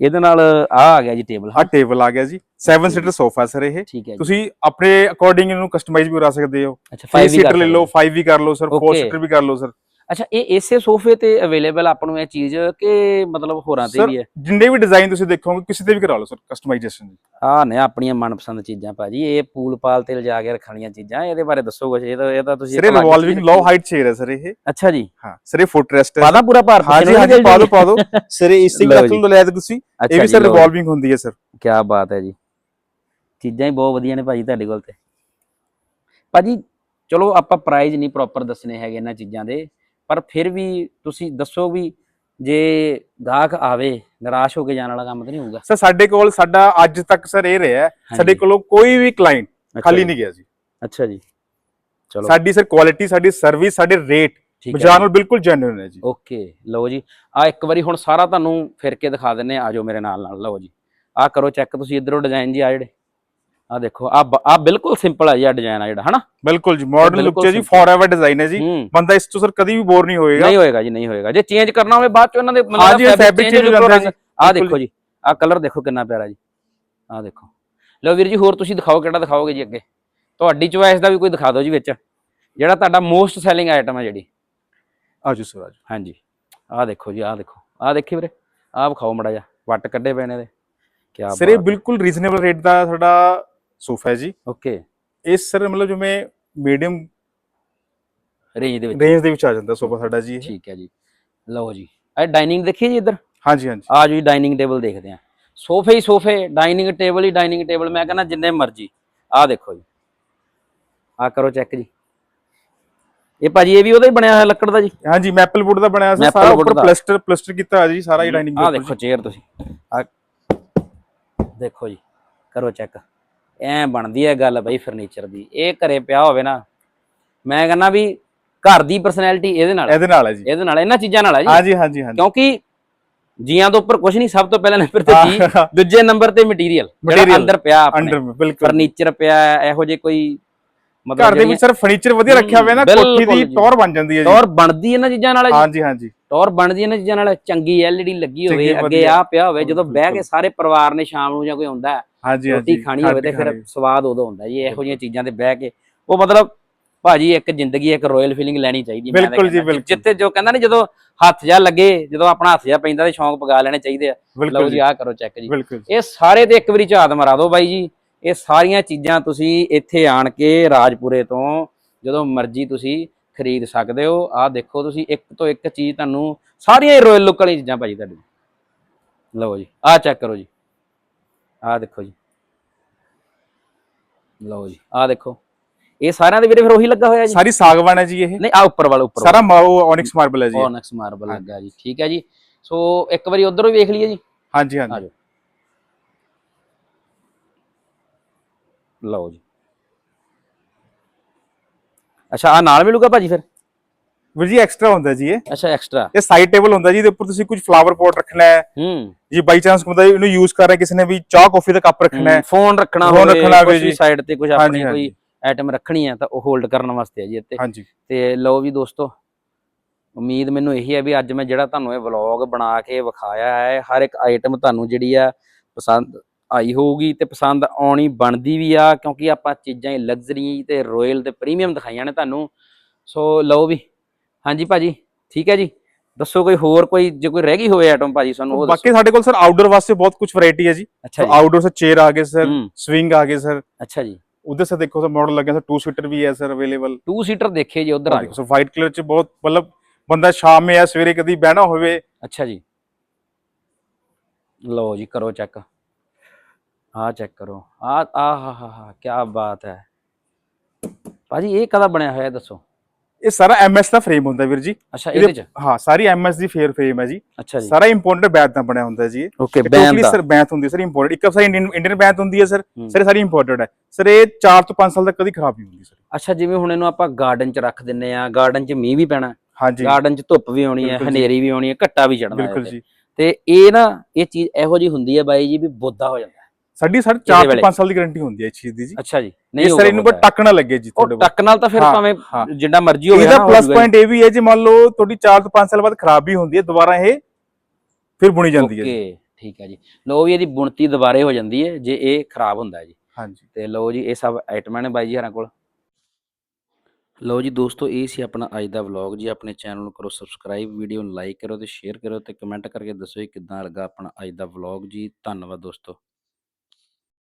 ਇਹਦੇ ਨਾਲ ਆ ਆ ਗਿਆ ਜੀ ਟੇਬਲ ਆ ਟੇਬਲ ਆ ਗਿਆ ਜੀ। 7 ਸੀਟਰ ਸੋਫਾ ਸਰ ਇਹ। ਠੀਕ ਹੈ ਜੀ। ਤੁਸੀਂ ਆਪਣੇ ਅਕੋਰਡਿੰਗ ਇਹਨੂੰ ਕਸਟਮਾਈਜ਼ ਵੀ ਕਰਾ ਸਕਦੇ ਹੋ। ਅੱਛਾ 5 5 ਵੀ ਸੀਟਰ ਲੈ ਲਓ 5 ਵੀ ਕਰ ਲਓ ਸਰ 4 Okay. ਸੀਟਰ ਵੀ ਕਰ ਲਓ ਸਰ। ਅੱਛਾ ਇਹ ਇਸੇ ਸੋਫੇ ਤੇ ਅਵੇਲੇਬਲ ਆਪਾਂ ਨੂੰ ਇਹ ਚੀਜ਼ ਕਿ ਮਤਲਬ ਹੋਰਾਂ ਤੇ ਵੀ ਹੈ? ਜਿੰਨੇ ਵੀ ਡਿਜ਼ਾਈਨ ਤੁਸੀਂ ਦੇਖੋਗੇ ਕਿਸੇ ਤੇ ਵੀ ਕਰਾ ਲਓ ਸਰ ਕਸਟਮਾਈਜ਼ੇਸ਼ਨ ਆ ਨੇ ਆਪਣੀਆਂ ਮਨਪਸੰਦ ਚੀਜ਼ਾਂ ਭਾਜੀ ਇਹ ਪੂਲ ਪਾਲ ਤੇ ਲਿਜਾ ਕੇ ਰੱਖਣੀਆਂ ਚੀਜ਼ਾਂ ਇਹਦੇ ਬਾਰੇ ਦੱਸੋ ਕੁਝ ਇਹ ਤਾਂ ਇਹ ਤਾਂ ਤੁਸੀਂ sir revolving low. Height chair ਹੈ ਸਰ ਇਹ। ਅੱਛਾ ਜੀ। ਹਾਂ ਸਰ ਇਹ ਫੁੱਟ ਰੈਸਟ ਹੈ। ਪਾਦਾ ਪੂਰਾ ਭਾਰ ਹਾਂਜੀ ਹਾਂਜੀ ਪਾ ਦਿਓ ਪਾ ਦਿਓ ਸਰ ਇਹ ਇਸੇ ਲੱਖ। ਨੂੰ ਲੈ ਤੁਸੀਂ। ਇਹ ਵੀ ਸਰ ਰਿਵੋਲਵਿੰਗ ਹੁੰਦੀ ਹੈ ਸਰ ਕੀ ਬਾਤ ਹੈ ਜੀ। ਚੀਜ਼ਾਂ ਹੀ ਬਹੁਤ ਵਧੀਆ ਨੇ ਭਾਜੀ ਤੁਹਾਡੇ ਕੋਲ ਤੇ। ਭਾਜੀ ਚਲੋ ਆਪਾਂ ਪ੍ਰਾਈਸ ਨਹੀਂ ਪ੍ਰੋਪਰ ਦੱਸਣੇ ਹੈਗੇ ਇਹਨਾਂ ਚੀਜ਼ਾਂ ਦੇ। ਪਰ ਫਿਰ ਵੀ ਤੁਸੀਂ ਦੱਸੋ ਵੀ ਜੇ ਗਾਹਕ ਆਵੇ ਨਿਰਾਸ਼ ਹੋ ਕੇ ਜਾਣ ਵਾਲਾ ਕੰਮ ਤਾਂ ਨਹੀਂ ਹੋਊਗਾ। ਸਰ ਸਾਡੇ ਕੋਲ ਸਾਡਾ ਅੱਜ ਤੱਕ ਸਰ ਇਹ ਰਿਹਾ ਸਾਡੇ। ਕੋਲੋਂ ਕੋਈ ਵੀ ਕਲਾਇੰਟ ਖਾਲੀ ਨਹੀਂ ਗਿਆ ਜੀ। ਅੱਛਾ ਜੀ। ਚਲੋ। ਸਾਡੀ ਸਰ ਕੁਆਲਿਟੀ ਸਾਡੀ ਸਰਵਿਸ ਸਾਡੇ ਰੇਟ ਬਾਜ਼ਾਰ ਨਾਲ ਬਿਲਕੁਲ ਜੈਨੂਇਨ ਹੈ ਜੀ। ਓਕੇ ਲਓ ਜੀ। ਆ ਇੱਕ ਵਾਰੀ ਹੁਣ ਸਾਰਾ ਤੁਹਾਨੂੰ ਫਿਰ ਕੇ ਦਿਖਾ ਦਿੰਨੇ ਆ ਜਾਓ ਮੇਰੇ ਨਾਲ ਨਾਲ ਲਓ ਜੀ। ਆ ਕਰੋ ਚੈੱਕ ਤੁਸੀਂ ਇਧਰੋਂ ਡਿਜ਼ਾਈਨ ਜੀ ਆ ਜਿਹੜੇ ਆ ਦੇਖੋ ਆ ਆ ਬਿਲਕੁਲ ਸਿੰਪਲ ਆ ਜੀ ਆ ਡਿਜ਼ਾਈਨ ਆ ਜਿਹੜਾ ਹਨਾ? ਬਿਲਕੁਲ ਜੀ ਮਾਡਰਨ ਲੁੱਕ ਹੈ ਜੀ। ਫੋਰਐਵਰ ਡਿਜ਼ਾਈਨ ਹੈ ਜੀ। ਬੰਦਾ ਇਸ ਤੋਂ ਸਰ ਕਦੀ ਵੀ ਬੋਰ ਨਹੀਂ ਹੋਏਗਾ। ਨਹੀਂ ਹੋਏਗਾ ਜੀ ਨਹੀਂ ਹੋਏਗਾ। ਜੇ ਚੇਂਜ ਕਰਨਾ ਹੋਵੇ ਬਾਅਦ ਚ ਉਹਨਾਂ ਦੇ change change ਹੋ ਜਾਂਦਾ ਜੀ। ਆ ਦੇਖੋ ਜੀ। ਆ ਕਲਰ ਦੇਖੋ ਕਿੰਨਾ ਪਿਆਰਾ ਜੀ। ਆ ਦੇਖੋ। ਲਓ ਵੀਰ ਜੀ ਹੋਰ ਤੁਸੀਂ ਦਿਖਾਓ ਕਿਹੜਾ ਦਿਖਾਓਗੇ ਜੀ ਅੱਗੇ। ਤੁਹਾਡੀ ਚੁਆਇਸ ਦਾ ਵੀ ਕੋਈ ਦਿਖਾ ਦਿਓ ਜੀ ਵਿੱਚ। ਜਿਹੜਾ ਤੁਹਾਡਾ ਮੋਸਟ ਸੈਲਿੰਗ ਆਈਟਮ ਹੈ ਜਿਹੜੀ। ਆਜੋ ਸਰ ਆਜੋ ਹਾਂਜੀ। ਆਹ ਦੇਖੋ ਜੀ ਆਹ ਦੇਖੋ। ਆਹ ਦੇਖੀ ਵੀਰੇ ਆਹ ਵਿਖਾਓ ਮੜਾ ਜਾ ਵੱਟ ਕੱਢੇ ਨੇ ਇਹਦੇ। ਕੀ ਸਰ ਇਹ ਬਿਲਕੁਲ ਰੀਜ਼ਨੇਬਲ ਰੇਟ ਦਾ ਸਾਡਾ ਸੋਫਾ ਹੈ ਜੀ। ਓਕੇ। ਇਹ ਸਰ ਮਤਲਬ ਜਿਵੇਂ ਮੀਡੀਅਮ ਰੇਂਜ ਦੇ ਵਿੱਚ। ਰੇਂਜ ਦੇ ਵਿੱਚ ਆ ਜਾਂਦਾ ਸੋਫਾ ਸਾਡਾ ਜੀ ਇਹ। ਠੀਕ ਹੈ ਜੀ। ਲਓ ਜੀ। ਇਹ ਡਾਈਨਿੰਗ ਦੇਖੀਏ ਜੀ ਇੱਧਰ? ਹਾਂਜੀ ਹਾਂਜੀ। ਆ ਜੀ ਡਾਈਨਿੰਗ ਟੇਬਲ ਦੇਖਦੇ ਆ ਸੋਫੇ ਹੀ ਸੋਫੇ ਡਾਈਨਿੰਗ ਟੇਬਲ ਹੀ ਡਾਈਨਿੰਗ ਟੇਬਲ ਮੈਂ ਕਹਿੰਦਾ ਜਿੰਨੇ ਮਰਜ਼ੀ। ਆਹ ਦੇਖੋ ਜੀ। ਆਹ ਕਰੋ ਚੈੱਕ ਜੀ। ਇਹ ਭਾਜੀ ਇਹ ਵੀ ਉਹਦਾ ਹੀ ਬਣਿਆ ਹੋਇਆ ਲੱਕੜ ਦਾ ਜੀ? ਹਾਂਜੀ ਮੈਪਲ ਵੁੱਡ ਦਾ ਬਣਿਆ ਸੀ Maple ਸਾਰਾ wood ਉੱਪਰ ਦਾ। ਪਲਸਟਰ ਪਲਸਟਰ ਕੀਤਾ ਹੋਇਆ ਜੀ ਸਾਰਾ ਹੀ ਡਾਈਨਿੰਗ ਆਹ ਦੇਖੋ ਚੇਅਰ ਤੁਸੀਂ। ਆਹ ਦੇਖੋ ਜੀ। ਕਰੋ ਚੈੱਕ ਐ ਬਣਦੀ ਹੈ ਗੱਲ ਬਈ ਫਰਨੀਚਰ ਦੀ। ਇਹ ਘਰੇ ਪਿਆ ਹੋਵੇ ਨਾ ਮੈਂ ਕਹਿੰਦਾ ਵੀ ਘਰ ਦੀ ਪਰਸਨੈਲਿਟੀ ਇਹਦੇ ਨਾਲ। ਇਹਦੇ ਨਾਲ ਹੈ ਜੀ। ਇਹਦੇ ਨਾਲ ਇਹਨਾਂ ਚੀਜ਼ਾਂ ਨਾਲ ਹੈ ਜੀ। ਹਾਂਜੀ ਹਾਂਜੀ ਹਾਂਜੀ। ਕਿਉਂਕਿ ਜੀਆਂ ਦੇ ਉੱਪਰ ਕੁਝ ਨਹੀਂ ਸਭ ਤੋਂ ਪਹਿਲਾਂ ਨੰਬਰ ਤੇ ਜੀ ਦੂਜੇ ਨੰਬਰ ਤੇ ਮਟੀਰੀਅਲ ਜਿਹੜਾ ਅੰਦਰ ਪਿਆ ਆਪਣੇ। ਫਰਨੀਚਰ ਪਿਆ ਇਹੋ ਜਿਹੇ ਕੋਈ ਮਤਲਬ ਘਰ ਦੇ ਵਿੱਚ ਸਰ ਫਰਨੀਚਰ ਵਧੀਆ ਰੱਖਿਆ ਹੋਇਆ ਨਾ ਕੋਠੀ ਦੀ ਜੀ। ਟੌਰ ਬਣ ਜਾਂਦੀ ਹੈ ਜੀ। ਟੌਰ ਬਣਦੀ ਇਹਨਾਂ ਚੀਜ਼ਾਂ ਨਾਲ ਜੀ। ਹਾਂਜੀ ਹਾਂਜੀ। ਟੌਰ ਬਣਦੀ ਇਹਨਾਂ ਚੀਜ਼ਾਂ ਨਾਲ ਚੰਗੀ ਐਲਈਡੀ ਲੱਗੀ ਹੋਵੇ ਅੱਗੇ। ਆ ਪਿਆ ਹੋਵੇ ਜਦੋਂ ਬਹਿ ਕੇ। ਸਾਰੇ ਪਰਿਵਾਰ ਨੇ ਸ਼ਾਮ ਨੂੰ ਜਾਂ ਕੋਈ ਆਉਂਦਾ ਹੈ, ਹਾਂਜੀ ਰੋਟੀ ਖਾਣੀ ਹੋਵੇ ਤੇ ਫਿਰ। ਸਵਾਦ ਉਦੋਂ ਹੁੰਦਾ ਜੀ ਇਹੋ ਜਿਹੀਆਂ ਚੀਜ਼ਾਂ ਤੇ ਬਹਿ ਕੇ। ਉਹ ਮਤਲਬ ਭਾਜੀ ਇੱਕ ਜ਼ਿੰਦਗੀ ਇੱਕ ਰਾਇਲ ਫੀਲਿੰਗ ਲੈਣੀ ਚਾਹੀਦੀ ਬਿਲਕੁਲ ਜੀ। ਬਿਲਕੁਲ। ਜਿੱਥੇ ਜੋ ਕਹਿੰਦਾ ਨਹੀਂ ਜਦੋਂ ਹੱਥ ਜਾ ਲੱਗੇ ਜਦੋਂ ਆਪਣਾ ਹੱਥ ਜਾ ਪੈਂਦਾ ਤੇ ਸ਼ੌਂਕ ਪਗਾ ਲੈਣੇ ਚਾਹੀਦੇ ਆ। ਲਓ ਜੀ ਆਹ ਕਰੋ ਚੈੱਕ ਜੀ। ਇਹ ਸਾਰੇ ਤੇ ਇੱਕ ਵਾਰੀ ਝਾਤ ਮਰਾ ਦਿਓ ਬਾਈ ਜੀ। ਇਹ ਸਾਰੀਆਂ ਚੀਜ਼ਾਂ ਤੁਸੀਂ ਇੱਥੇ ਆਣ ਕੇ ਰਾਜਪੁਰੇ ਤੋਂ ਜਦੋਂ ਮਰਜ਼ੀ ਤੁਸੀਂ ਖਰੀਦ ਸਕਦੇ ਹੋ। ਆਹ ਦੇਖੋ ਤੁਸੀਂ ਇੱਕ ਤੋਂ ਇੱਕ ਚੀਜ਼ ਤੁਹਾਨੂੰ ਸਾਰੀਆਂ ਰਾਇਲ ਲੁੱਕ ਵਾਲੀਆਂ ਚੀਜ਼ਾਂ ਭਾਜੀ ਤੁਹਾਡੀ। ਲਓ ਜੀ ਆਹ ਚੈੱਕ ਕਰੋ ਜੀ। ਆਹ ਦੇਖੋ ਜੀ। ਲਓ ਜੀ ਆਹ ਦੇਖੋ। ਇਹ ਸਾਰਿਆਂ ਦੇ ਵੀਰੇ ਫਿਰ ਉਹੀ ਲੱਗਾ ਹੋਇਆ ਜੀ? ਸਾਰੀ ਸਾਗਵਾਨ ਹੈ ਜੀ ਇਹ? ਨਹੀਂ ਆ ਉੱਪਰ ਵਾਲਾ ਉੱਪਰ ਸਾਰਾ ਓਨਿਕਸ ਮਾਰਬਲ ਹੈ ਜੀ। ਓਨਕਸ ਮਾਰਬਲ ਲੱਗਾ ਜੀ ਠੀਕ ਹੈ ਜੀ। ਸੋ ਇੱਕ ਵਾਰੀ ਉਧਰੋਂ ਵੇਖ ਲਈਏ ਜੀ। ਹਾਂਜੀ ਹਾਂਜੀ। ਲਓ ਜੀ। ਅੱਛਾ ਆ ਨਾਲ ਮਿਲੂਗਾ ਭਾਜੀ ਫਿਰ? ਵੀਰ ਜੀ ਐਕਸਟਰਾ ਹੁੰਦਾ ਜੀ ਇਹ। ਅੱਛਾ ਐਕਸਟਰਾ ਇਹ ਸਾਈਡ ਟੇਬਲ ਹੁੰਦਾ ਜੀ ਇਹਦੇ ਉੱਪਰ ਤੁਸੀਂ ਕੁਝ ਫਲਾਵਰ ਪੋਟ ਰੱਖਣਾ ਹੈ। ਹੂੰ। ਜੀ ਬਾਈ ਚਾਂਸ ਹੁੰਦਾ ਇਹਨੂੰ ਯੂਜ਼ ਕਰ ਰਿਹਾ ਕਿਸੇ ਨੇ ਵੀ ਚਾਹ ਕਾਫੀ ਦਾ ਕੱਪ ਰੱਖਣਾ ਹੈ। ਫੋਨ ਰੱਖਣਾ ਹੋਵੇ ਜੀ। ਸਾਈਡ ਤੇ ਕੁਝ ਆਪਣੀ ਕੋਈ। ਆਈਟਮ ਰੱਖਣੀ ਹੈ ਤਾਂ ਉਹ ਹੋਲਡ ਕਰਨ ਵਾਸਤੇ ਹੈ ਜੀ ਇੱਥੇ। ਹਾਂਜੀ। ਤੇ ਲਓ ਵੀ ਦੋਸਤੋ ਉਮੀਦ ਮੈਨੂੰ ਇਹੀ ਹੈ ਵੀ ਅੱਜ ਮੈਂ ਜਿਹੜਾ ਤੁਹਾਨੂੰ ਇਹ ਵਲੌਗ ਬਣਾ ਕੇ ਵਿਖਾਇਆ ਹੈ ਹਰ ਇੱਕ ਆਈਟਮ ਤੁਹਾਨੂੰ ਜਿਹੜੀ ਆ ਪਸੰਦ ਆਈ ਹੋਊਗੀ ਤੇ ਪਸੰਦ ਆਉਣੀ ਬਣਦੀ ਵੀ ਆ ਕਿਉਂਕਿ ਆਪਾਂ ਚੀਜ਼ਾਂ ਹੀ ਲਗਜ਼ਰੀ ਤੇ ਰਾਇਲ ਤੇ ਪ੍ਰੀਮੀਅਮ ਦਿਖਾਈਆਂ ਨੇ ਤੁਹਾਨੂੰ। ਸੋ ਲਓ ਵੀ ਹਾਂਜੀ ਭਾਜੀ ਠੀਕ ਹੈ ਜੀ। ਦੱਸੋ ਕੋਈ ਹੋਰ ਕੋਈ ਜੇ ਕੋਈ ਰਹਿ ਗਈ ਹੋਵੇ ਆਈਟਮ ਭਾਜੀ ਸਾਨੂੰ ਬਾਕੀ ਸਾਡੇ ਕੋਲ ਸਰ ਆਊਟਡੋਰ ਵਾਸਤੇ ਬਹੁਤ ਕੁਝ ਵੈਰਾਈਟੀ ਹੈ ਜੀ। ਆਊਟਡੋਰ ਸਰ ਚੇਅਰ ਆ ਗਏ ਸਰ ਸਵਿੰਗ ਆ ਗਏ ਸਰ ਅੱਛਾ ਜੀ। ਉਧਰ ਸੇ ਦੇਖੋ ਸਰ ਮਾਡਲ ਲੱਗੇ ਸਰ 2 ਸੀਟਰ ਵੀ ਹੈ ਸਰ ਅਵੇਲੇਬਲ 2 ਸੀਟਰ ਦੇਖੇ ਜੀ ਉਧਰ ਆ ਸੋ ਵਾਈਟ ਕਲਰ ਚ ਬਹੁਤ ਮਤਲਬ ਬੰਦਾ ਸ਼ਾਮ ਮੇ ਆ ਸਵੇਰੇ ਕਦੀ ਬਹਿਣਾ ਹੋਵੇ। ਅੱਛਾ ਜੀ। ਲਓ ਜੀ ਕਰੋ ਚੈੱਕ ਆ ਚੈੱਕ ਕਰੋ। ਆ ਆ ਹਾ ਹਾ ਕੀ ਬਾਤ ਹੈ। ਭਾਜੀ ਇਹ ਕਦਾ ਬਣਿਆ ਹੋਇਆ ਦੱਸੋ। ਇਹ ਸਾਰਾ ਐਮਐਸ ਦਾ ਫਰੇਮ ਹੁੰਦਾ ਵੀਰ ਜੀ। ਅੱਛਾ ਇਹਦੇ ਚ? ਹਾਂ ਸਾਰੀ ਐਮਐਸ ਦੀ ਫੇਅਰ ਫਰੇਮ ਹੈ ਜੀ। ਅੱਛਾ ਜੀ। ਸਾਰਾ ਇੰਪੋਰਟਡ ਬੈਥ ਦਾ ਬਣਿਆ ਹੁੰਦਾ ਜੀ ਓਕੇ ਟੋਟਲੀ ਦਾ। ਸਰ ਬੈਥ ਹੁੰਦੀ ਹੈ ਸਰ ਇੰਪੋਰਟਡ ਇੱਕ ਸਾਰੀ ਇੰਡੀਅਨ ਬੈਥ ਹੁੰਦੀ ਹੈ ਸਰ ਹੂੰ। ਸਰ ਸਾਰੀ ਇੰਪੋਰਟਡ ਹੈ। ਸਰ ਇਹ 4 ਤੋਂ 5 ਸਾਲ ਤੱਕ ਕਦੀ ਖਰਾਬ ਨਹੀਂ ਹੁੰਦੀ ਸਰ ਅੱਛਾ ਜਿਵੇਂ ਹੁਣ ਇਹਨੂੰ ਆਪਾਂ ਗਾਰਡਨ ਚ ਰੱਖ ਦਿੰਨੇ ਆ ਗਾਰਡਨ ਚ ਮੀਂਹ ਵੀ ਪੈਣਾ ਹਾਂਜੀ। ਗਾਰਡਨ ਚ ਧੁੱਪ ਵੀ ਆਉਣੀ ਹੈ। ਹਨੇਰੀ ਵੀ ਆਉਣੀ ਹੈ ਘੱਟਾ ਵੀ ਚੜਨਾ ਬਿਲਕੁਲ ਜੀ। ਤੇ ਇਹ ਨਾ ਇਹ ਚੀਜ਼ ਇਹੋ ਜੀ ਹੁੰਦੀ ਹੈ ਬਾਈ ਜੀ ਵੀ ਬੋਦਾ ਹੋ ਜਾਂਦਾ। ਹੈ। ਸਾਡੀ ਸਰ ਇਹਦੇ 4 ਤੋਂ ਵੇਲੇ। 5 ਸਾਲ ਦੀ ਗਾਰੰਟੀ ਹੁੰਦੀ ਹੈ ਇਸ ਚੀਜ਼ ਦੀ ਜੀ ਅੱਛਾ ਜੀ ਨਹੀਂ ਸਰ ਇਹਨੂੰ ਬੋਦਾ। ਟੱਕ ਨਾ ਲੱਗੇ ਜੀ ਤੁਹਾਡੇ ਟੱਕ ਨਾਲ ਤਾਂ ਫਿਰ ਭਾਵੇਂ। ਜਿੰਨਾ ਮਰਜ਼ੀ ਹੋਵੇ ਇਹਦਾ ਪਲੱਸ। ਪੁਆਇੰਟ ਇਹ ਵੀ ਹੈ ਜੀ ਮੰਨ ਲਓ ਤੁਹਾਡੀ 4 ਤੋਂ 5 ਸਾਲ ਬਾਅਦ ਖਰਾਬ ਵੀ ਹੁੰਦੀ ਹੈ ਦੁਬਾਰਾ ਇਹ ਫਿਰ ਬੁਣੀ ਜਾਂਦੀ ਹੈ। ਓਕੇ ਠੀਕ ਹੈ ਜੀ ਲਓ ਵੀ ਇਹਦੀ ਬੁਣਤੀ ਦੁਬਾਰੇ ਹੋ ਜਾਂਦੀ ਹੈ ਜੇ ਇਹ ਖਰਾਬ ਹੁੰਦਾ ਹੈ ਜੀ ਹਾਂਜੀ ਤੇ ਲਓ ਜੀ ਇਹ ਸਭ ਆਈਟਮਾਂ ਨੇ ਬਾਈ ਜੀ ਹਰਾਂ ਕੋਲ ਲਓ ਜੀ ਦੋਸਤੋ ਇਹ ਸੀ ਆਪਣਾ ਅੱਜ ਦਾ ਵਲੌਗ ਜੀ ਆਪਣੇ ਚੈਨਲ ਨੂੰ ਕਰੋ ਸਬਸਕ੍ਰਾਈਬ ਵੀਡੀਓ ਨੂੰ ਲਾਈਕ ਕਰੋ ਤੇ ਸ਼ੇਅਰ ਕਰੋ ਤੇ ਕਮੈਂਟ ਕਰਕੇ ਦੱਸੋ ਜੀ ਕਿੱਦਾਂ ਲੱਗਾ ਆਪਣਾ ਅੱਜ ਦਾ ਵਲੌਗ ਜੀ ਧੰਨਵਾਦ ਦੋਸਤੋ